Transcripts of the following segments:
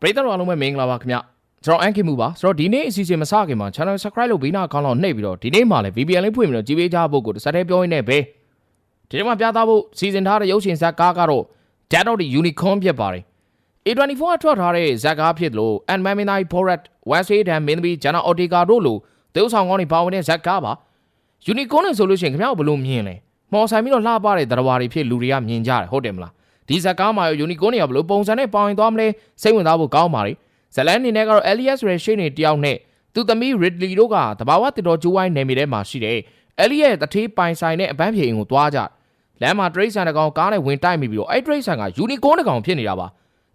ပရိသတ်တော်အားလုံးပဲမင်္ဂလာပါခင်ဗျကျွန်တော်အန်ခင်မှုပါဆိုတော့ဒီနေ့အစီအစဉ်မစခင်မှာ channel subscribe လုပ်ပြီးနောက်အကောင့်လောက်နှိပ်ပြီးတော့ဒီနေ့မှလည်း VPN လေးဖွင့်ပြီးတော့ကြည့်ပေးကြဖို့ကိုတစ်ဆက်တည်းပြောရင်းနဲ့ပဲဒီနေ့မှပြသဖို့စီစဉ်ထားတဲ့ရုပ်ရှင်ဇာတ်ကားကတော့ Dead of the Unicorn ဖြစ်ပါတယ် A24 အထွက်ထားတဲ့ဇာတ်ကားဖြစ်လို့ and Maminai Porat Wesley Dan Minby Jana Ortega တို့လိုသေုပ်ဆောင်ကောင်းတွေပါဝင်တဲ့ဇာတ်ကားပါ Unicorn နဲ့ဆိုလို့ရှိရင်ခင်ဗျားဘယ်လိုမြင်လဲမော်ဆိုင်ပြီးတော့လှပတဲ့သတ္တဝါတွေဖြစ်လူတွေကမြင်ကြတယ်ဟုတ်တယ်မလား ဒီဇာတ်ကားမှာရော Unicorn တွေကဘယ်လိုပုံစံနဲ့ပါဝင်သွားမလဲစိတ်ဝင်စားဖို့ကောင်းပါလေဇလန်အနေနဲ့ကတော့ Elias ရရှိနေတယောက်နဲ့သူသမီး Ridley တို့ကတဘာဝတစ်တော်ကျိုးဝိုင်းနယ်မြေထဲမှာရှိတဲ့ Elias ရဲ့တထေးပိုင်ဆိုင်တဲ့အပန်းဖြေအိမ်ကိုသွားကြလမ်းမှာတရိတ်ဆန်တကောင်ကားနဲ့ဝင်တိုက်မိပြီးတော့အဲ့တရိတ်ဆန်က Unicorn တကောင်ဖြစ်နေတာပါ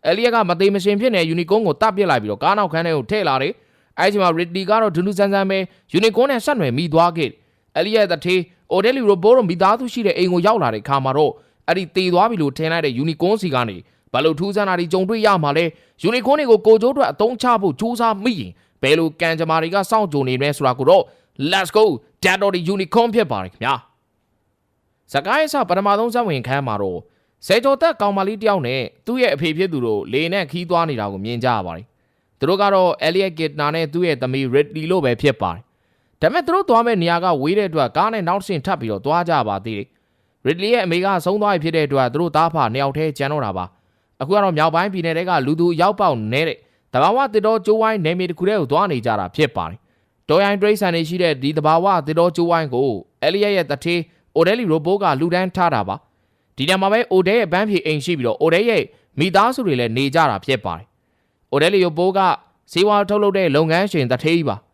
Elias ကမသေးမရှင်ဖြစ်နေ Unicorn ကိုတပ်ပစ်လိုက်ပြီးတော့ကားနောက်ခန်းထဲကိုထည့်လာတယ်အဲ့ဒီမှာ Ridley ကတော့ဒူးဒူးဆန်းဆန်းပဲ Unicorn နဲ့ဆက်နွယ်မိသွားခဲ့ Elias ရဲ့တထေး Odeli Robo တို့မိသားစုရှိတဲ့အိမ်ကိုရောက်လာတဲ့ခါမှာတော့ အဲ့ဒီတေသွားပြီလို့ထင်လိုက်တဲ့ Unicorn စီကနေဘာလို့ထူးဆန်းတာဒီကြုံတွေ့ရမှာလဲ Unicorn တွေကိုကိုကျိုးအတွက်အသုံးချဖို့စူးစမ်းမိရင်ဘယ်လိုကံကြမ္မာတွေကစောင့်ကြုံနေမလဲဆိုတာကိုတော့ Let's go Dead of the Unicorn ဖြစ်ပါတယ်ခင်ဗျာစကိုင်းဆပထမဆုံးဇက်ဝင်ခန်းမှာတော့ဆယ်ကျော်သက်ကောင်မလေးတယောက်နဲ့သူ့ရဲ့အဖေဖြစ်သူတို့လေနဲ့ခီးသွားနေတာကိုမြင်ကြရပါတယ်သူတို့ကတော့ Elliot Kidner နဲ့သူ့ရဲ့သမီး Ridley လို့ပဲဖြစ်ပါတယ်ဒါပေမဲ့သူတို့သွားမဲ့နေရာကဝေးတဲ့အတွက်ကားနဲ့နောက်တစ်ဆင့်ထပ်ပြီးတော့သွားကြပါသေးတယ်။ Ridley ရဲ့အမေကဆုံးသွားပြီဖြစ်တဲ့အတွက်သူတို့သားဖနှစ်ယောက်တည်းကျန်တော့တာပါ။အခုကတော့မြောက်ပိုင်းပြည်နယ်တွေကလူသူရောက်ပေါက်နေတဲ့တဘာဝတစ်တော်ကျိုးဝိုင်းနယ်မြေတစ်ခုတည်းကိုသွားနေကြတာဖြစ်ပါတယ်။တော်ရိုင်းတရိတ်ဆန်နေရှိတဲ့ဒီတဘာဝတစ်တော်ကျိုးဝိုင်းကို Elliot ရဲ့တထေး Odeli Robo ကလူဒန်းထားတာပါ။ဒီညမှာပဲ Odell ရဲ့ဘန်းဖြေအိမ်ရှိပြီးတော့ Odell ရဲ့မိသားစုတွေလည်းနေကြတာဖြစ်ပါတယ်။ Odeli Robo ကစေဝါထုတ်လုပ်တဲ့လုပ်ငန်းရှင်တထေးကြီးပါ။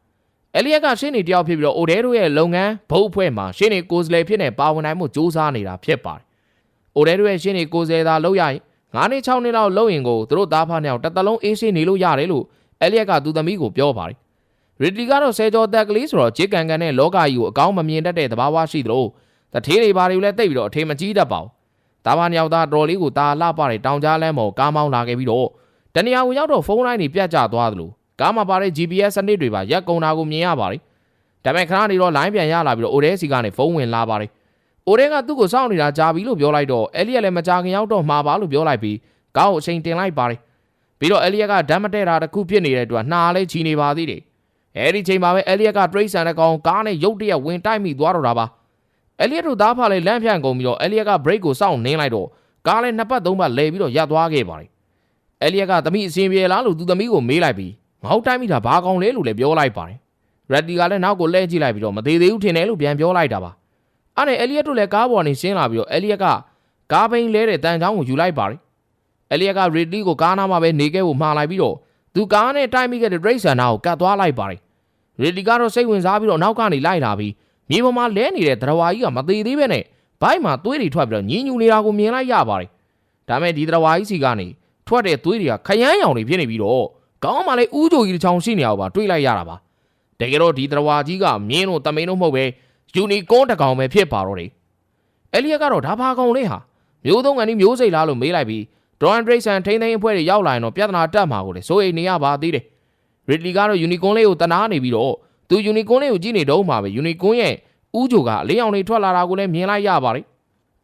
အဲလီယက်ကရှင်းနေတယောက်ဖြစ်ပြီးတော့အိုဒဲတို့ရဲ့လုပ်ငန်းဘုတ်အဖွဲ့မှာရှင်းနေကိုယ်စားလှယ်ဖြစ်နေပါဝင်နိုင်မှုစူးစမ်းနေတာဖြစ်ပါတယ်။အိုဒဲတို့ရဲ့ရှင်းနေကိုယ်စားလှယ်သာလုပ်ရရင်9နှစ်6နှစ်လောက်လုပ်ရင်ကိုသူတို့သားဖားနှစ်ယောက်တစ်သက်လုံးအေးရှင်းနေလို့ရတယ်လို့အဲလီယက်ကသူသမီးကိုပြောပါတယ်။ရီတီကတော့ဆယ်ကျော်တက်ကလေးဆိုတော့ဂျစ်ကန်ကန်နဲ့လောကကြီးကိုအကောင်းမမြင်တတ်တဲ့သဘာဝရှိသလိုတထေးတွေဘာတွေလည်းတိတ်ပြီးတော့အထေမကြီးတတ်ပါဘူး။သားဖားနှစ်ယောက်သားတော်လေးကိုตาလှပတဲ့တောင်ကြားလမ်းပေါ်ကားမောင်းလာခဲ့ပြီးတော့တနေရာကိုရောက်တော့ဖုန်းလိုင်းတွေပြတ်ကျသွားသလို ကားမှာပါတဲ့ GPS စနစ်တွေပါရက်ကုန်တာကိုမြင်ရပါတယ်။ဒါပေမဲ့ခဏနေတော့လိုင်းပြန်ရလာပြီးတော့အိုဒဲစီကနေဖုန်းဝင်လာပါတယ်။အိုဒဲကသူ့ကိုစောင့်နေတာကြာပြီလို့ပြောလိုက်တော့အဲလီယက်လည်းမကြာခင်ရောက်တော့မှာပါလို့ပြောလိုက်ပြီးကားကိုအချိန်တင်လိုက်ပါတယ်။ပြီးတော့အဲလီယက်ကဓာတ်မတဲတာတစ်ခုဖြစ်နေတဲ့အတွက်နှာလဲချီနေပါသေးတယ်။အဲဒီချိန်မှာပဲအဲလီယက်ကတရိတ်ဆန်တဲ့ကောင်ကားနဲ့ရုတ်တရက်ဝင်တိုက်မိသွားတော့တာပါ။အဲလီယက်တို့သားဖာလေးလမ်းဖြန့်ကုန်ပြီးတော့အဲလီယက်က brake ကိုစောင့်နင်းလိုက်တော့ကားလည်းနှစ်ပတ်သုံးပတ်လဲပြီးတော့ရပ်သွားခဲ့ပါတယ်။အဲလီယက်ကသမီးအစင်ပြေလားလို့သူသမီးကိုမေးလိုက်ပြီး ငေါက်တိုက်မိတာဘာကောင်လဲလို့လည်းပြောလိုက်ပါတယ်။ရက်တီကလည်းနောက်ကိုလှည့်ကြည့်လိုက်ပြီးတော့မသေးသေးဘူးထင်တယ်လို့ပြန်ပြောလိုက်တာပါ။အဲ့နဲ့အဲလီယက်တို့လည်းကားပေါ်နေဆင်းလာပြီးတော့အဲလီယက်ကကားဘိန်းလဲတဲ့တန်ချောင်းကိုယူလိုက်ပါတယ်။အဲလီယက်ကရစ်တီကိုကားနားမှာပဲနေခဲ့ဖို့မှားလိုက်ပြီးတော့သူကားနဲ့တိုက်မိခဲ့တဲ့ဒရိတ်ဆန်နာကိုကတ်သွားလိုက်ပါတယ်။ရစ်တီကတော့စိတ်ဝင်စားပြီးတော့နောက်ကနေလိုက်လာပြီးမြေပေါ်မှာလဲနေတဲ့ဒရဝါကြီးကမသေးသေးပဲနဲ့ဘိုက်မှာသွေးတွေထွက်ပြီးတော့ညင်းညူနေတာကိုမြင်လိုက်ရပါတယ်။ဒါမဲ့ဒီဒရဝါကြီးစီကနေထွက်တဲ့သွေးတွေကခရမ်းရောင်တွေဖြစ်နေပြီးတော့ ကောင်းမှလည်းဥကြိုကြီးတစ်ချောင်းရှိနေအောင်ပါတွေးလိုက်ရတာပါတကယ်တော့ဒီတရဝါကြီးကမြင်းတို့တမိန်တို့မဟုတ်ပဲယူနီကွန်တကောင်ပဲဖြစ်ပါတော့တယ်အဲလီယက်ကတော့ဒါဘာကောင်လဲဟာမျိုးသုံးကန်ဒီမျိုးစိတ်လားလို့မေးလိုက်ပြီးဒရန်ဒရိတ်ဆန်ထိန်းသိမ်းအဖွဲ့တွေရောက်လာရင်တော့ပြဿနာတက်မှာကိုလေစိုးရိမ်နေရပါသေးတယ်ရစ်လီကတော့ယူနီကွန်လေးကိုတနာနေပြီးတော့သူယူနီကွန်လေးကိုကြည့်နေတော့မှာပဲယူနီကွန်ရဲ့ဥကြိုကအလေးအောင်လေးထွက်လာတာကိုလည်းမြင်လိုက်ရပါတယ်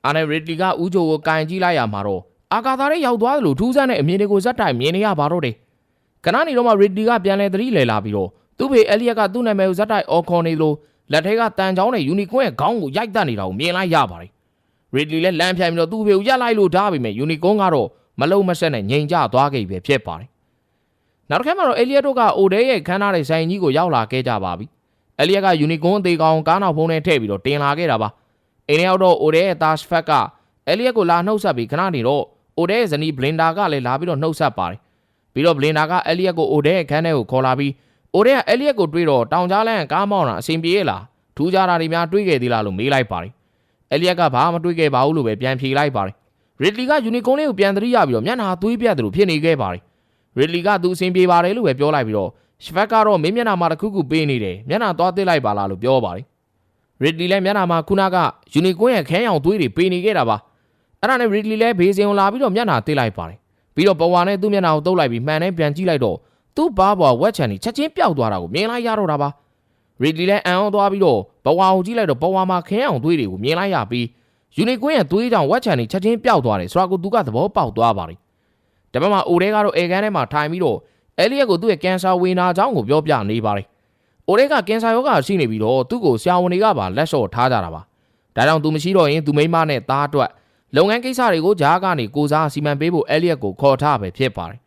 အာနယ်ရစ်လီကဥကြိုကိုကန်ကြည့်လိုက်ရမှာတော့အာကာသာရဲ့ရောက်သွားသလိုထူးဆန်းတဲ့အမြင်တွေကိုဇက်တိုင်မြင်နေရပါတော့တယ် ခဏနေတော့မှရစ်ဒီကပြန်လဲသတိလဲလာပြီးတော့သူ့ဖေအဲလီယက်ကသူ့နာမည်ကိုဇက်တိုင်အော်ခေါ်နေလို့လက်ထဲကတန်ချောင်းနဲ့ယူနီကွန်ရဲ့ခေါင်းကိုရိုက်တက်နေတာကိုမြင်လိုက်ရပါတယ်။ရစ်ဒီလည်းလမ်းဖြန့်ပြီးတော့သူ့ဖေကိုရက်လိုက်လို့ဓာပြီမဲ့ယူနီကွန်ကတော့မလုံးမဆက်နဲ့ငြိမ်ကျသွားခဲ့ပြီဖြစ်ပါတယ်။နောက်တစ်ခါမှတော့အဲလီယက်တို့ကအိုဒဲရဲ့ခန်းထားတဲ့ဆိုင်ကြီးကိုရောက်လာခဲ့ကြပါပြီ။အဲလီယက်ကယူနီကွန်အသေးကောင်ကားနောက်ဖုံးနဲ့ထည့်ပြီးတော့တင်လာခဲ့တာပါ။အိမ်ရောက်တော့အိုဒဲရဲ့တာရှ်ဖက်ကအဲလီယက်ကိုလာနှုတ်ဆက်ပြီးခဏနေတော့အိုဒဲရဲ့ဇနီးဘလင်ဒါကလည်းလာပြီးတော့နှုတ်ဆက်ပါတယ် ပြီးတော့ဘလင်နာကအဲလီယက်ကိုအိုဒဲရဲ့ခန်းထဲကိုခေါ်လာပြီးအိုဒဲကအဲလီယက်ကိုတွေးတော့တောင်ကြားလန်းကားမောင်းတာအဆင်ပြေလားထူးခြားတာတွေများတွေးခဲ့သေးလားလို့မေးလိုက်ပါတယ်အဲလီယက်ကဘာမှမတွေးခဲ့ပါဘူးလို့ပဲပြန်ဖြေလိုက်ပါတယ်ရစ်လီကယူနီကွန်လေးကိုပြန်သတိရပြီးတော့မျက်နှာသွေးပြတ်တယ်လို့ဖြစ်နေခဲ့ပါတယ်ရစ်လီကသူအဆင်ပြေပါတယ်လို့ပဲပြောလိုက်ပြီးတော့ရှဖက်ကတော့မင်းမျက်နှာမှာတစ်ခုခုပေးနေတယ်မျက်နှာသွားသိလိုက်ပါလားလို့ပြောပါတယ်ရစ်လီလည်းမျက်နှာမှာခုနကယူနီကွန်ရဲ့ခန်းရောင်သွေးတွေပေးနေခဲ့တာပါအဲ့ဒါနဲ့ရစ်လီလည်းဘေးစင်ကိုလာပြီးတော့မျက်နှာသိလိုက်ပါတယ် ပြီးတော့ပဝါနဲ့သူ့မျက်နှာကိုတုပ်လိုက်ပြီးမှန်နဲ့ပြန်ကြည့်လိုက်တော့သူ့ဘားပေါ်ဝက်ချန်ကြီးချက်ချင်းပျောက်သွားတာကိုမြင်လိုက်ရတော့တာပါရီဒီလည်းအံ့ဩသွားပြီးတော့ပဝါကိုကြည့်လိုက်တော့ပဝါမှာခင်းအောင်သွေးတွေကိုမြင်လိုက်ရပြီးယူနီကွင်းရဲ့သွေးကြောင့်ဝက်ချန်ကြီးချက်ချင်းပျောက်သွားတယ်ဆိုတာကိုသူကသဘောပေါက်သွားပါတယ်တဘက်မှာအိုရဲကတော့အေကန်ထဲမှာထိုင်ပြီးတော့အဲလီယက်ကိုသူ့ရဲ့ကင်ဆာဝေနာကြောင်းကိုပြောပြနေပါတယ်အိုရဲကကင်ဆာရောဂါရှိနေပြီးတော့သူ့ကိုဆရာဝန်တွေကပါလက်လျှော့ထားကြတာပါဒါကြောင့်သူမရှိတော့ရင်သူမိန်းမနဲ့သားအတွက် လုပ်ငန်းကိစ္စတွေကိုဂျားကနေကိုစားစီမံပေးဖို့အဲလီယက်ကိုခေါ်ထားပဲဖြစ်ပါတယ်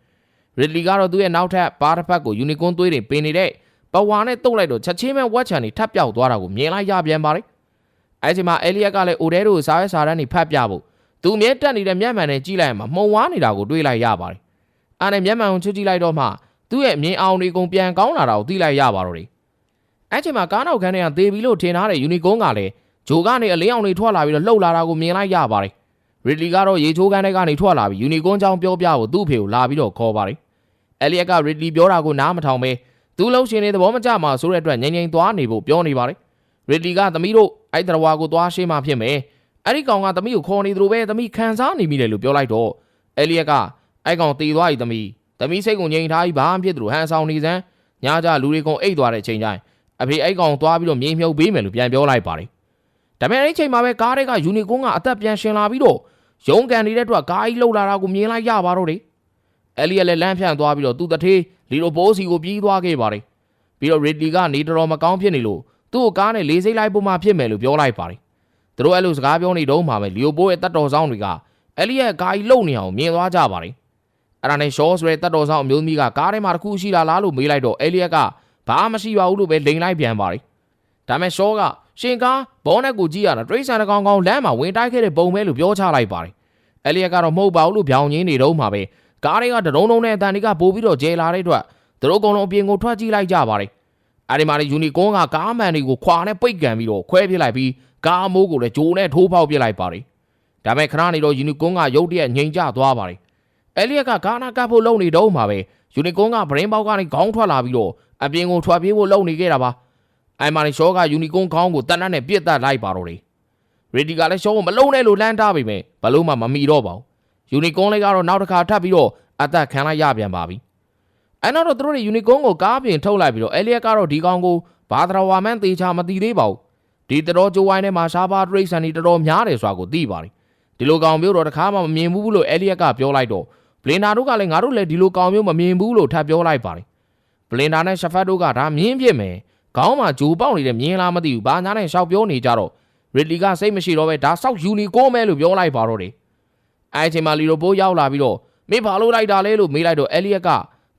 ရစ်လီကတော့သူ့ရဲ့နောက်ထပ်ဘားတစ်ဖက်ကိုယူနီကွန်းသွေးတွေပင်နေတဲ့ပဝါနဲ့တုတ်လိုက်တော့ချက်ချင်းပဲဝက်ချန်တွေထပ်ပြောက်သွားတာကိုမြင်လိုက်ရပြန်ပါတယ်အဲချိန်မှာအဲလီယက်ကလည်းအိုရဲတို့ကိုစားရဲစားတန်းတွေဖတ်ပြဖို့သူမြဲတက်နေတဲ့မျက်မှန်နဲ့ကြည့်လိုက်မှမှုံဝါနေတာကိုတွေးလိုက်ရပါတယ်အားနဲ့မျက်မှန်ကိုချွတ်ကြည့်လိုက်တော့မှသူ့ရဲ့မြင်အောင်တွေကုန်ပြန်ကောင်းလာတာကိုသိလိုက်ရပါတော့တယ်အဲချိန်မှာကားနောက်ခန်းထဲကသေပြီလို့ထင်ထားတဲ့ယူနီကွန်းကလည်းဂျိုကနေအလင်းအောင်တွေထွက်လာပြီးတော့လှုပ်လာတာကိုမြင်လိုက်ရပါတယ် ရစ်လီကတော့ရေချိုးခန်းထဲကနေထွက်လာပြီးယူနီကွန်းချောင်းပြောပြဖို့သူ့ဖေကိုလာပြီးတော့ခေါ်ပါတယ်အဲလီယက်ကရစ်လီပြောတာကိုနားမထောင်ပဲသူ့လုံးရှင်နေသဘောမကျမှဆိုတဲ့အတွက်ငြိမ်ငြိမ်သွားနေဖို့ပြောနေပါတယ်ရစ်လီကသမီးတို့အဲ့တရဝါကိုသွားရှင်းမှဖြစ်မယ်အဲ့ဒီကောင်ကသမီးကိုခေါ်နေသလိုပဲသမီးခံစားနေမိတယ်လို့ပြောလိုက်တော့အဲလီယက်ကအဲ့ကောင်တီသွားပြီသမီးသမီးစိတ်ကိုငြိမ်ထားပြီးဘာမှဖြစ်သလိုဟန်ဆောင်နေစမ်းညကြလူတွေကုန်အိတ်သွားတဲ့ချိန်ကျရင်အဖေအဲ့ကောင်သွားပြီးတော့မြေမြုပ်ပေးမယ်လို့ပြန်ပြောလိုက်ပါတယ် ဒါပေမဲ့အဲ့ဒီချိန်မှာပဲကားတွေကယူနီကွန်းကအသက်ပြန်ရှင်လာပြီးတော့ရုံးကန်နေတဲ့အတွက်ကားကြီးလှုပ်လာတာကိုမြင်လိုက်ရပါတော့တယ်အဲလီယက်လည်းလမ်းဖြန့်သွားပြီးတော့သူ့တထေးလီလိုပိုးစီကိုပြေးသွားခဲ့ပါတယ်ပြီးတော့ရစ်လီကနေတော်တော်မကောင်းဖြစ်နေလို့သူ့ကိုကားနဲ့လေးစိတ်လိုက်ပုံမှဖြစ်မယ်လို့ပြောလိုက်ပါတယ်သူတို့အဲ့လိုစကားပြောနေတော့မှပဲလီယိုပိုးရဲ့တတ်တော်ဆောင်တွေကအဲလီယက်ကားကြီးလှုပ်နေအောင်မြင်သွားကြပါတယ်အဲ့ဒါနဲ့ရှော့ဆိုတဲ့တတ်တော်ဆောင်အမျိုးသမီးကကားထဲမှာတစ်ခုရှိလာလားလို့မေးလိုက်တော့အဲလီယက်ကဘာမှမရှိပါဘူးလို့ပဲလိန်လိုက်ပြန်ပါတယ်ဒါမဲ့ရှော့က ရှင်ကားဘောနက်ကိုကြည့်ရတာတရိတ်ဆန်တကောင်ကောင်လမ်းမှာဝင်တိုက်ခဲ့တဲ့ပုံပဲလို့ပြောချလိုက်ပါတယ်အဲလီယက်ကတော့မဟုတ်ပါဘူးလို့ပြောင်းရင်းနေတော့မှပဲကားတွေကတရုံးလုံးနဲ့အတန်တွေကပိုးပြီးတော့ကျဲလာတဲ့အတွက်သူတို့ကောင်လုံးအပြင်ကိုထွက်ကြည့်လိုက်ကြပါတယ်အဲဒီမှာလေယူနီကွန်းကကားမန်တွေကိုခွာနဲ့ပိတ်ကန်ပြီးတော့ခွဲပြစ်လိုက်ပြီးကားမိုးကိုလည်းဂျိုးနဲ့ထိုးပေါက်ပြစ်လိုက်ပါတယ်ဒါပေမဲ့ခဏနေတော့ယူနီကွန်းကရုတ်တရက်ငြိမ်ကျသွားပါတယ်အဲလီယက်ကကာနာကပ်ဖို့လုံနေတော့မှပဲယူနီကွန်းကဗရင်ပေါက်ကနေခေါင်းထွက်လာပြီးတော့အပြင်ကိုထွက်ပြေးဖို့လုံနေခဲ့တာပါ အိုင်မာနီရှောကယူနီကွန်းခေါင်းကိုတန်တန်းနဲ့ပြစ်တက်လိုက်ပါတော့တယ်ရေဒီကလည်းရှောကိုမလုံနဲ့လို့လှမ်းထားပေမဲ့ဘလို့မှမမီတော့ပါဘူးယူနီကွန်းလေးကတော့နောက်တစ်ခါထပ်ပြီးတော့အသက်ခံလိုက်ရပြန်ပါပြီ။အဲနောက်တော့သူတို့တွေယူနီကွန်းကိုကားပြင်ထုတ်လိုက်ပြီးတော့အဲလီယက်ကတော့ဒီကောင်ကိုဘာသာဝါမန်တေချာမသိသေးပါဘူး။ဒီတတော်ကြိုးဝိုင်းထဲမှာရှားပါဒရိတ်ဆန်ဒီတော်တော်များတယ်ဆိုတာကိုသိပါတယ်။ဒီလိုကောင်မျိုးတော့တခါမှမမြင်ဘူးလို့အဲလီယက်ကပြောလိုက်တော့ဘလင်နာတို့ကလည်းငါတို့လည်းဒီလိုကောင်မျိုးမမြင်ဘူးလို့ထပ်ပြောလိုက်ပါတယ်။ဘလင်နာနဲ့ရှဖတ်တို့ကဒါမြင်ပြစ်မယ်။ ခေါင်းမှာဂျိုးပေါက်နေတဲ့မြင်လားမသိဘူး။ဘာညာနဲ့ရှောက်ပြောနေကြတော့ရစ်လီကစိတ်မရှိတော့ပဲဒါဆောက်ယူနီကိုမဲလို့ပြောလိုက်ပါတော့တယ်။အဲအချိန်မှာလီရိုပိုးရောက်လာပြီးတော့မင်းဘာလို့လိုက်တာလဲလို့မေးလိုက်တော့အဲလီယက်က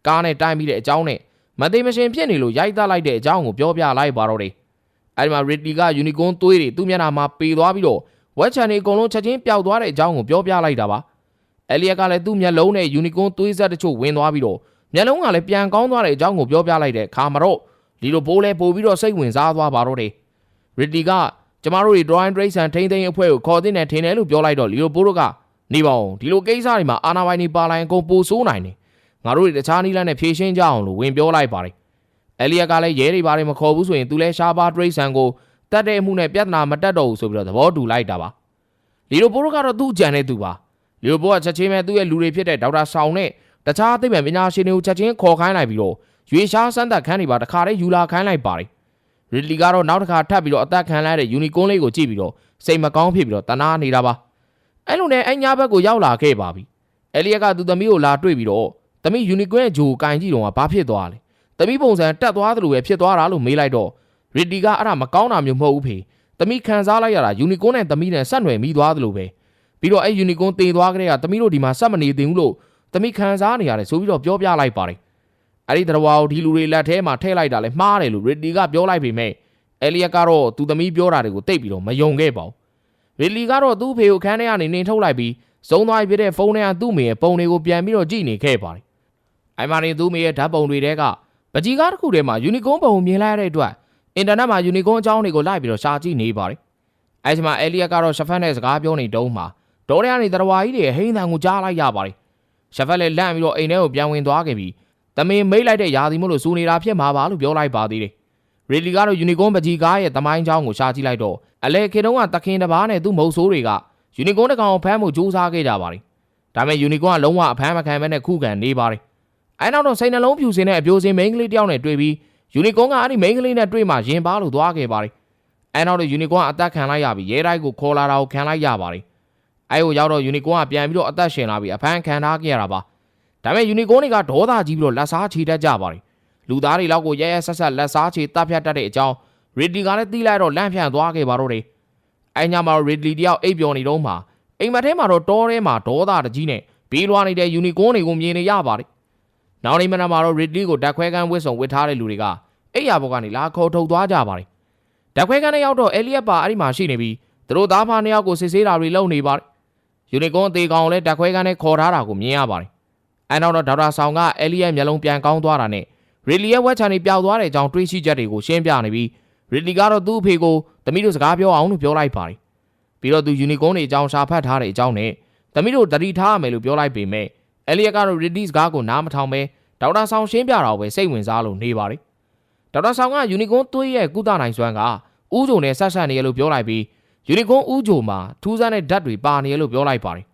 ကားနဲ့တိုင်းပြီးတဲ့အကြောင်းနဲ့မသိမရှင်ဖြစ်နေလို့ရိုက်သားလိုက်တဲ့အကြောင်းကိုပြောပြလိုက်ပါတော့တယ်။အဲဒီမှာရစ်လီကယူနီကွန်းသွေးတွေသူ့မျက်နှာမှာပေသွားပြီးတော့ဝက်ချန်တွေအကုန်လုံးချက်ချင်းပျောက်သွားတဲ့အကြောင်းကိုပြောပြလိုက်တာပါ။အဲလီယက်ကလည်းသူ့မျက်လုံးနဲ့ယူနီကွန်းသွေးဆက်တချို့ဝင်သွားပြီးတော့မျက်လုံးကလည်းပြန်ကောင်းသွားတဲ့အကြောင်းကိုပြောပြလိုက်တဲ့အခါမှာတော့ လီလိုပိုးလဲပို့ပြီးတော့စိတ်ဝင်စားသွားပါတော့တယ်။ရစ်လီကကျမတို့တွေ drawing trace န်ထိမ့်သိမ်းအဖွဲ့ကိုခေါ်တဲ့နဲ့ထင်တယ်လို့ပြောလိုက်တော့လီလိုပိုးတို့ကနေပါအောင်ဒီလိုကိစ္စတွေမှာအာနာပိုင်တွေပါလိုက်အကုန်ပိုဆိုးနိုင်တယ်ငါတို့တွေတခြားနည်းလမ်းနဲ့ဖြေရှင်းကြအောင်လို့ဝင်ပြောလိုက်ပါတယ်အဲလီယာကလည်းရဲတွေဘာတွေမခေါ်ဘူးဆိုရင်သူလည်းရှားပါဒရိတ်ဆန်ကိုတတ်တဲ့မှုနဲ့ပြဿနာမတက်တော့ဘူးဆိုပြီးတော့သဘောတူလိုက်တာပါလီလိုပိုးကတော့သူ့ကြံတဲ့သူပါလီလိုပိုးကချက်ချင်းပဲသူ့ရဲ့လူတွေဖြစ်တဲ့ဒေါက်တာဆောင်နဲ့တခြားသိပ္ပံပညာရှင်တွေကိုချက်ချင်းခေါ်ခိုင်းလိုက်ပြီးတော့ ရွေရှားစမ်းသပ်ခန်းတွေပါတခါတည်းယူလာခိုင်းလိုက်ပါတယ်ရစ်လီကတော့နောက်တစ်ခါထပ်ပြီးတော့အသက်ခံလိုက်တဲ့ယူနီကွန်းလေးကိုကြည့်ပြီးတော့စိတ်မကောင်းဖြစ်ပြီးတော့တနာနေတာပါအဲ့လိုနဲ့အညာဘက်ကိုရောက်လာခဲ့ပါပြီ။အဲလီယက်ကသူသမီးကိုလာတွေ့ပြီးတော့သမီးယူနီကွန်းရဲ့ဂျိုကိုကင်ကြည့်တော့ဘာဖြစ်သွားလဲ။သမီးပုံစံတက်သွားသလိုပဲဖြစ်သွားတာလို့မေးလိုက်တော့ရီတီကအဲ့ဒါမကောင်းတာမျိုးမဟုတ်ဘူးဖေ။သမီးခံစားလိုက်ရတာယူနီကွန်းနဲ့သမီးနဲ့ဆက်နွယ်မိသွားသလိုပဲ။ပြီးတော့အဲ့ယူနီကွန်းတေသွားကြတဲ့ကသမီးတို့ဒီမှာဆက်မနေသင့်ဘူးလို့သမီးခံစားနေရတယ်ဆိုပြီးတော့ပြောပြလိုက်ပါတယ်။ အဲ့ဒီတရဝါကိုဒီလူတွေလက်ထဲမှာထည့်လိုက်တာလဲမှားတယ်လို့ရီတီကပြောလိုက်ပေမဲ့အဲလီယက်ကတော့သူသမီးပြောတာတွေကိုတိတ်ပြီးတော့မယုံခဲ့ပါဘူးရီလီကတော့သူ့ဖေကိုခန်းထဲကနေနေထုတ်လိုက်ပြီးစုံသွားပြတဲ့ဖုန်းထဲကသူ့မေရဲ့ပုံတွေကိုပြန်ပြီးတော့ကြည့်နေခဲ့ပါတယ်။အိုင်မာရင်သူ့မေရဲ့ဓာတ်ပုံတွေထဲကပကြီးကားတစ်ခုထဲမှာယူနီကွန်းပုံကိုမြင်လိုက်ရတဲ့အတွက်အင်တာနက်မှာယူနီကွန်းအကြောင်းတွေကိုလိုက်ပြီးတော့ရှာကြည့်နေပါတယ်။အဲဒီမှာအဲလီယက်ကတော့ရှဖတ်နဲ့စကားပြောနေတုန်းမှာဒေါ်ရရနေတရဝါကြီးတွေဟိန်းတန်ကိုကြားလိုက်ရပါတယ်။ရှဖတ်လည်းလန့်ပြီးတော့အိမ်ထဲကိုပြန်ဝင်သွားခဲ့ပြီး တမင်မိတ်လိုက်တဲ့ယာသီမို့လို့စူနေတာဖြစ်မှာပါလို့ပြောလိုက်ပါသေးတယ်။ရီလီကတော့ယူနီကွန်းပကြီးကားရဲ့တမိုင်းချောင်းကိုရှာကြည့်လိုက်တော့အလဲခေတုံးကတခင်တပားနဲ့သူ့မုတ်ဆိုးတွေကယူနီကွန်းတစ်ကောင်ဖမ်းဖို့ကြိုးစားခဲ့ကြပါတယ်။ဒါပေမဲ့ယူနီကွန်းကလုံးဝအဖမ်းမခံဘဲနဲ့ခုခံနေပါတယ်။အဲနောက်တော့စိတ်နှလုံးဖြူစင်တဲ့အပြိုစင်မိန်းကလေးတယောက်နဲ့တွေ့ပြီးယူနီကွန်းကအဲ့ဒီမိန်းကလေးနဲ့တွေ့မှရင်ပါလို့သွားခဲ့ပါတယ်။အဲနောက်တော့ယူနီကွန်းကအသက်ခံလိုက်ရပြီးရဲတိုက်ကိုခေါ်လာတာကိုခံလိုက်ရပါတယ်။အဲကိုရောက်တော့ယူနီကွန်းကပြန်ပြီးတော့အသက်ရှင်လာပြီးအဖမ်းခံထားခဲ့ရတာပါ။ ဒါပေမဲ့ယူနီကွန်တွေကဒေါသကြီးပြီးတော့လက်စားချေတတ်ကြပါတယ်လူသားတွေလောက်ကိုရဲရဲဆက်ဆက်လက်စားချေတပ်ဖြတ်တတ်တဲ့အကြောင်းရီဒလီကလည်းသိလိုက်တော့လန့်ဖြန့်သွားခဲ့ပါတော့တယ်အဲညမှာရီဒလီတယောက်အိပ်ပျော်နေတော့မှအိမ်မက်ထဲမှာတော့တောထဲမှာဒေါသတကြီးနဲ့ဘေးလွှားနေတဲ့ယူနီကွန်တွေကိုမြင်နေရပါတယ်နောက်နေ့မနက်မှာတော့ရီဒလီကိုဓာတ်ခွဲကန်းဝစ်စုံဝစ်ထားတဲ့လူတွေကအိယာဘော်ကနေလာခေါ်ထုတ်သွားကြပါတယ်ဓာတ်ခွဲကန်းနဲ့ရောက်တော့အဲလီယက်ပါအဲ့ဒီမှာရှိနေပြီးသူတို့သားဖားနှစ်ယောက်ကိုစစ်ဆေးတာတွေလုပ်နေပါတယ်ယူနီကွန်အသေးကောင်လည်းဓာတ်ခွဲကန်းနဲ့ခေါ်ထားတာကိုမြင်ရပါတယ် အဲနောက်တော့ဒေါက်တာဆောင်ကအဲလီယက်မျက်လုံးပြန်ကောင်းသွားတာနဲ့ရီလီရဲ့ဝက်ချန်နေပျောက်သွားတဲ့အကြောင်းတွေးရှိချက်တွေကိုရှင်းပြနေပြီးရီလီကတော့သူ့အဖေကိုသမီးတို့စကားပြောအောင်လို့ပြောလိုက်ပါတယ်ပြီးတော့သူယူနီကွန်တွေအကြောင်းရှာဖတ်ထားတဲ့အကြောင်းနဲ့သမီးတို့တတိထားရမယ်လို့ပြောလိုက်ပေမဲ့အဲလီယက်ကတော့ရီလီစကားကိုနားမထောင်ပဲဒေါက်တာဆောင်ရှင်းပြတာကိုပဲစိတ်ဝင်စားလို့နေပါတယ်ဒေါက်တာဆောင်ကယူနီကွန်သွေးရဲ့ကုသနိုင်စွမ်းကဥဂျုံနဲ့ဆက်ဆက်နေရလို့ပြောလိုက်ပြီးယူနီကွန်ဥဂျုံမှာထူးဆန်းတဲ့ဓာတ်တွေပါနေရလို့ပြောလိုက်ပါတယ်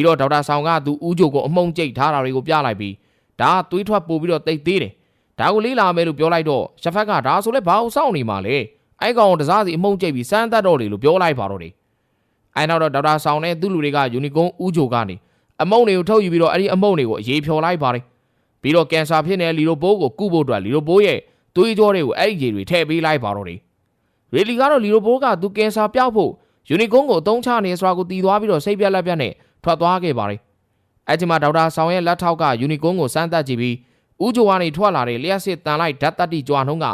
ပြီးတော့ဒေါက်တာဆောင်ကသူဥဂျုံကိုအမှုန်ကျိတ်ထားတာတွေကိုပြလိုက်ပြီးဒါကသွေးထွက်ပို့ပြီးတော့တိတ်သေးတယ်ဒါကိုလေးလာမယ်လို့ပြောလိုက်တော့ရှက်ဖက်ကဒါဆိုလဲဘာအောင်စောင့်နေမှာလဲအဲ့ကောင်တစားစီအမုံကျိတ်ပြီးစမ်းတတ်တော့လေလို့ပြောလိုက်ပါတော့တယ်အဲ့နောက်တော့ဒေါက်တာဆောင်နဲ့သူ့လူတွေကယူနီကွန်ဦးဂျိုကနေအမုံတွေကိုထုတ်ယူပြီးတော့အဲ့ဒီအမုံတွေကိုအေးဖြော်လိုက်ပါတယ်ပြီးတော့ကင်ဆာဖြစ်နေတဲ့လီရိုပိုးကိုကုဖို့အတွက်လီရိုပိုးရဲ့သွေးကြောတွေကိုအဲ့ဒီရေတွေထည့်ပေးလိုက်ပါတော့တယ်ရေလီကတော့လီရိုပိုးကသူကင်ဆာပျောက်ဖို့ယူနီကွန်ကိုအသုံးချနေဆိုတာကိုတည်သွားပြီးတော့စိတ်ပြက်လက်ပြက်နဲ့ ထွက်သွားခဲ့ပါတယ်အဲ့ဒီမှာဒေါက်တာဆောင်ရဲ့လက်ထောက်ကယူနီကွန်ကိုစမ်းသပ်ကြည့်ပြီးဦးဂျိုကနေထွက်လာတဲ့လျှက်စစ်တန်လိုက်ဓာတ်တတိကြွားနှုံးက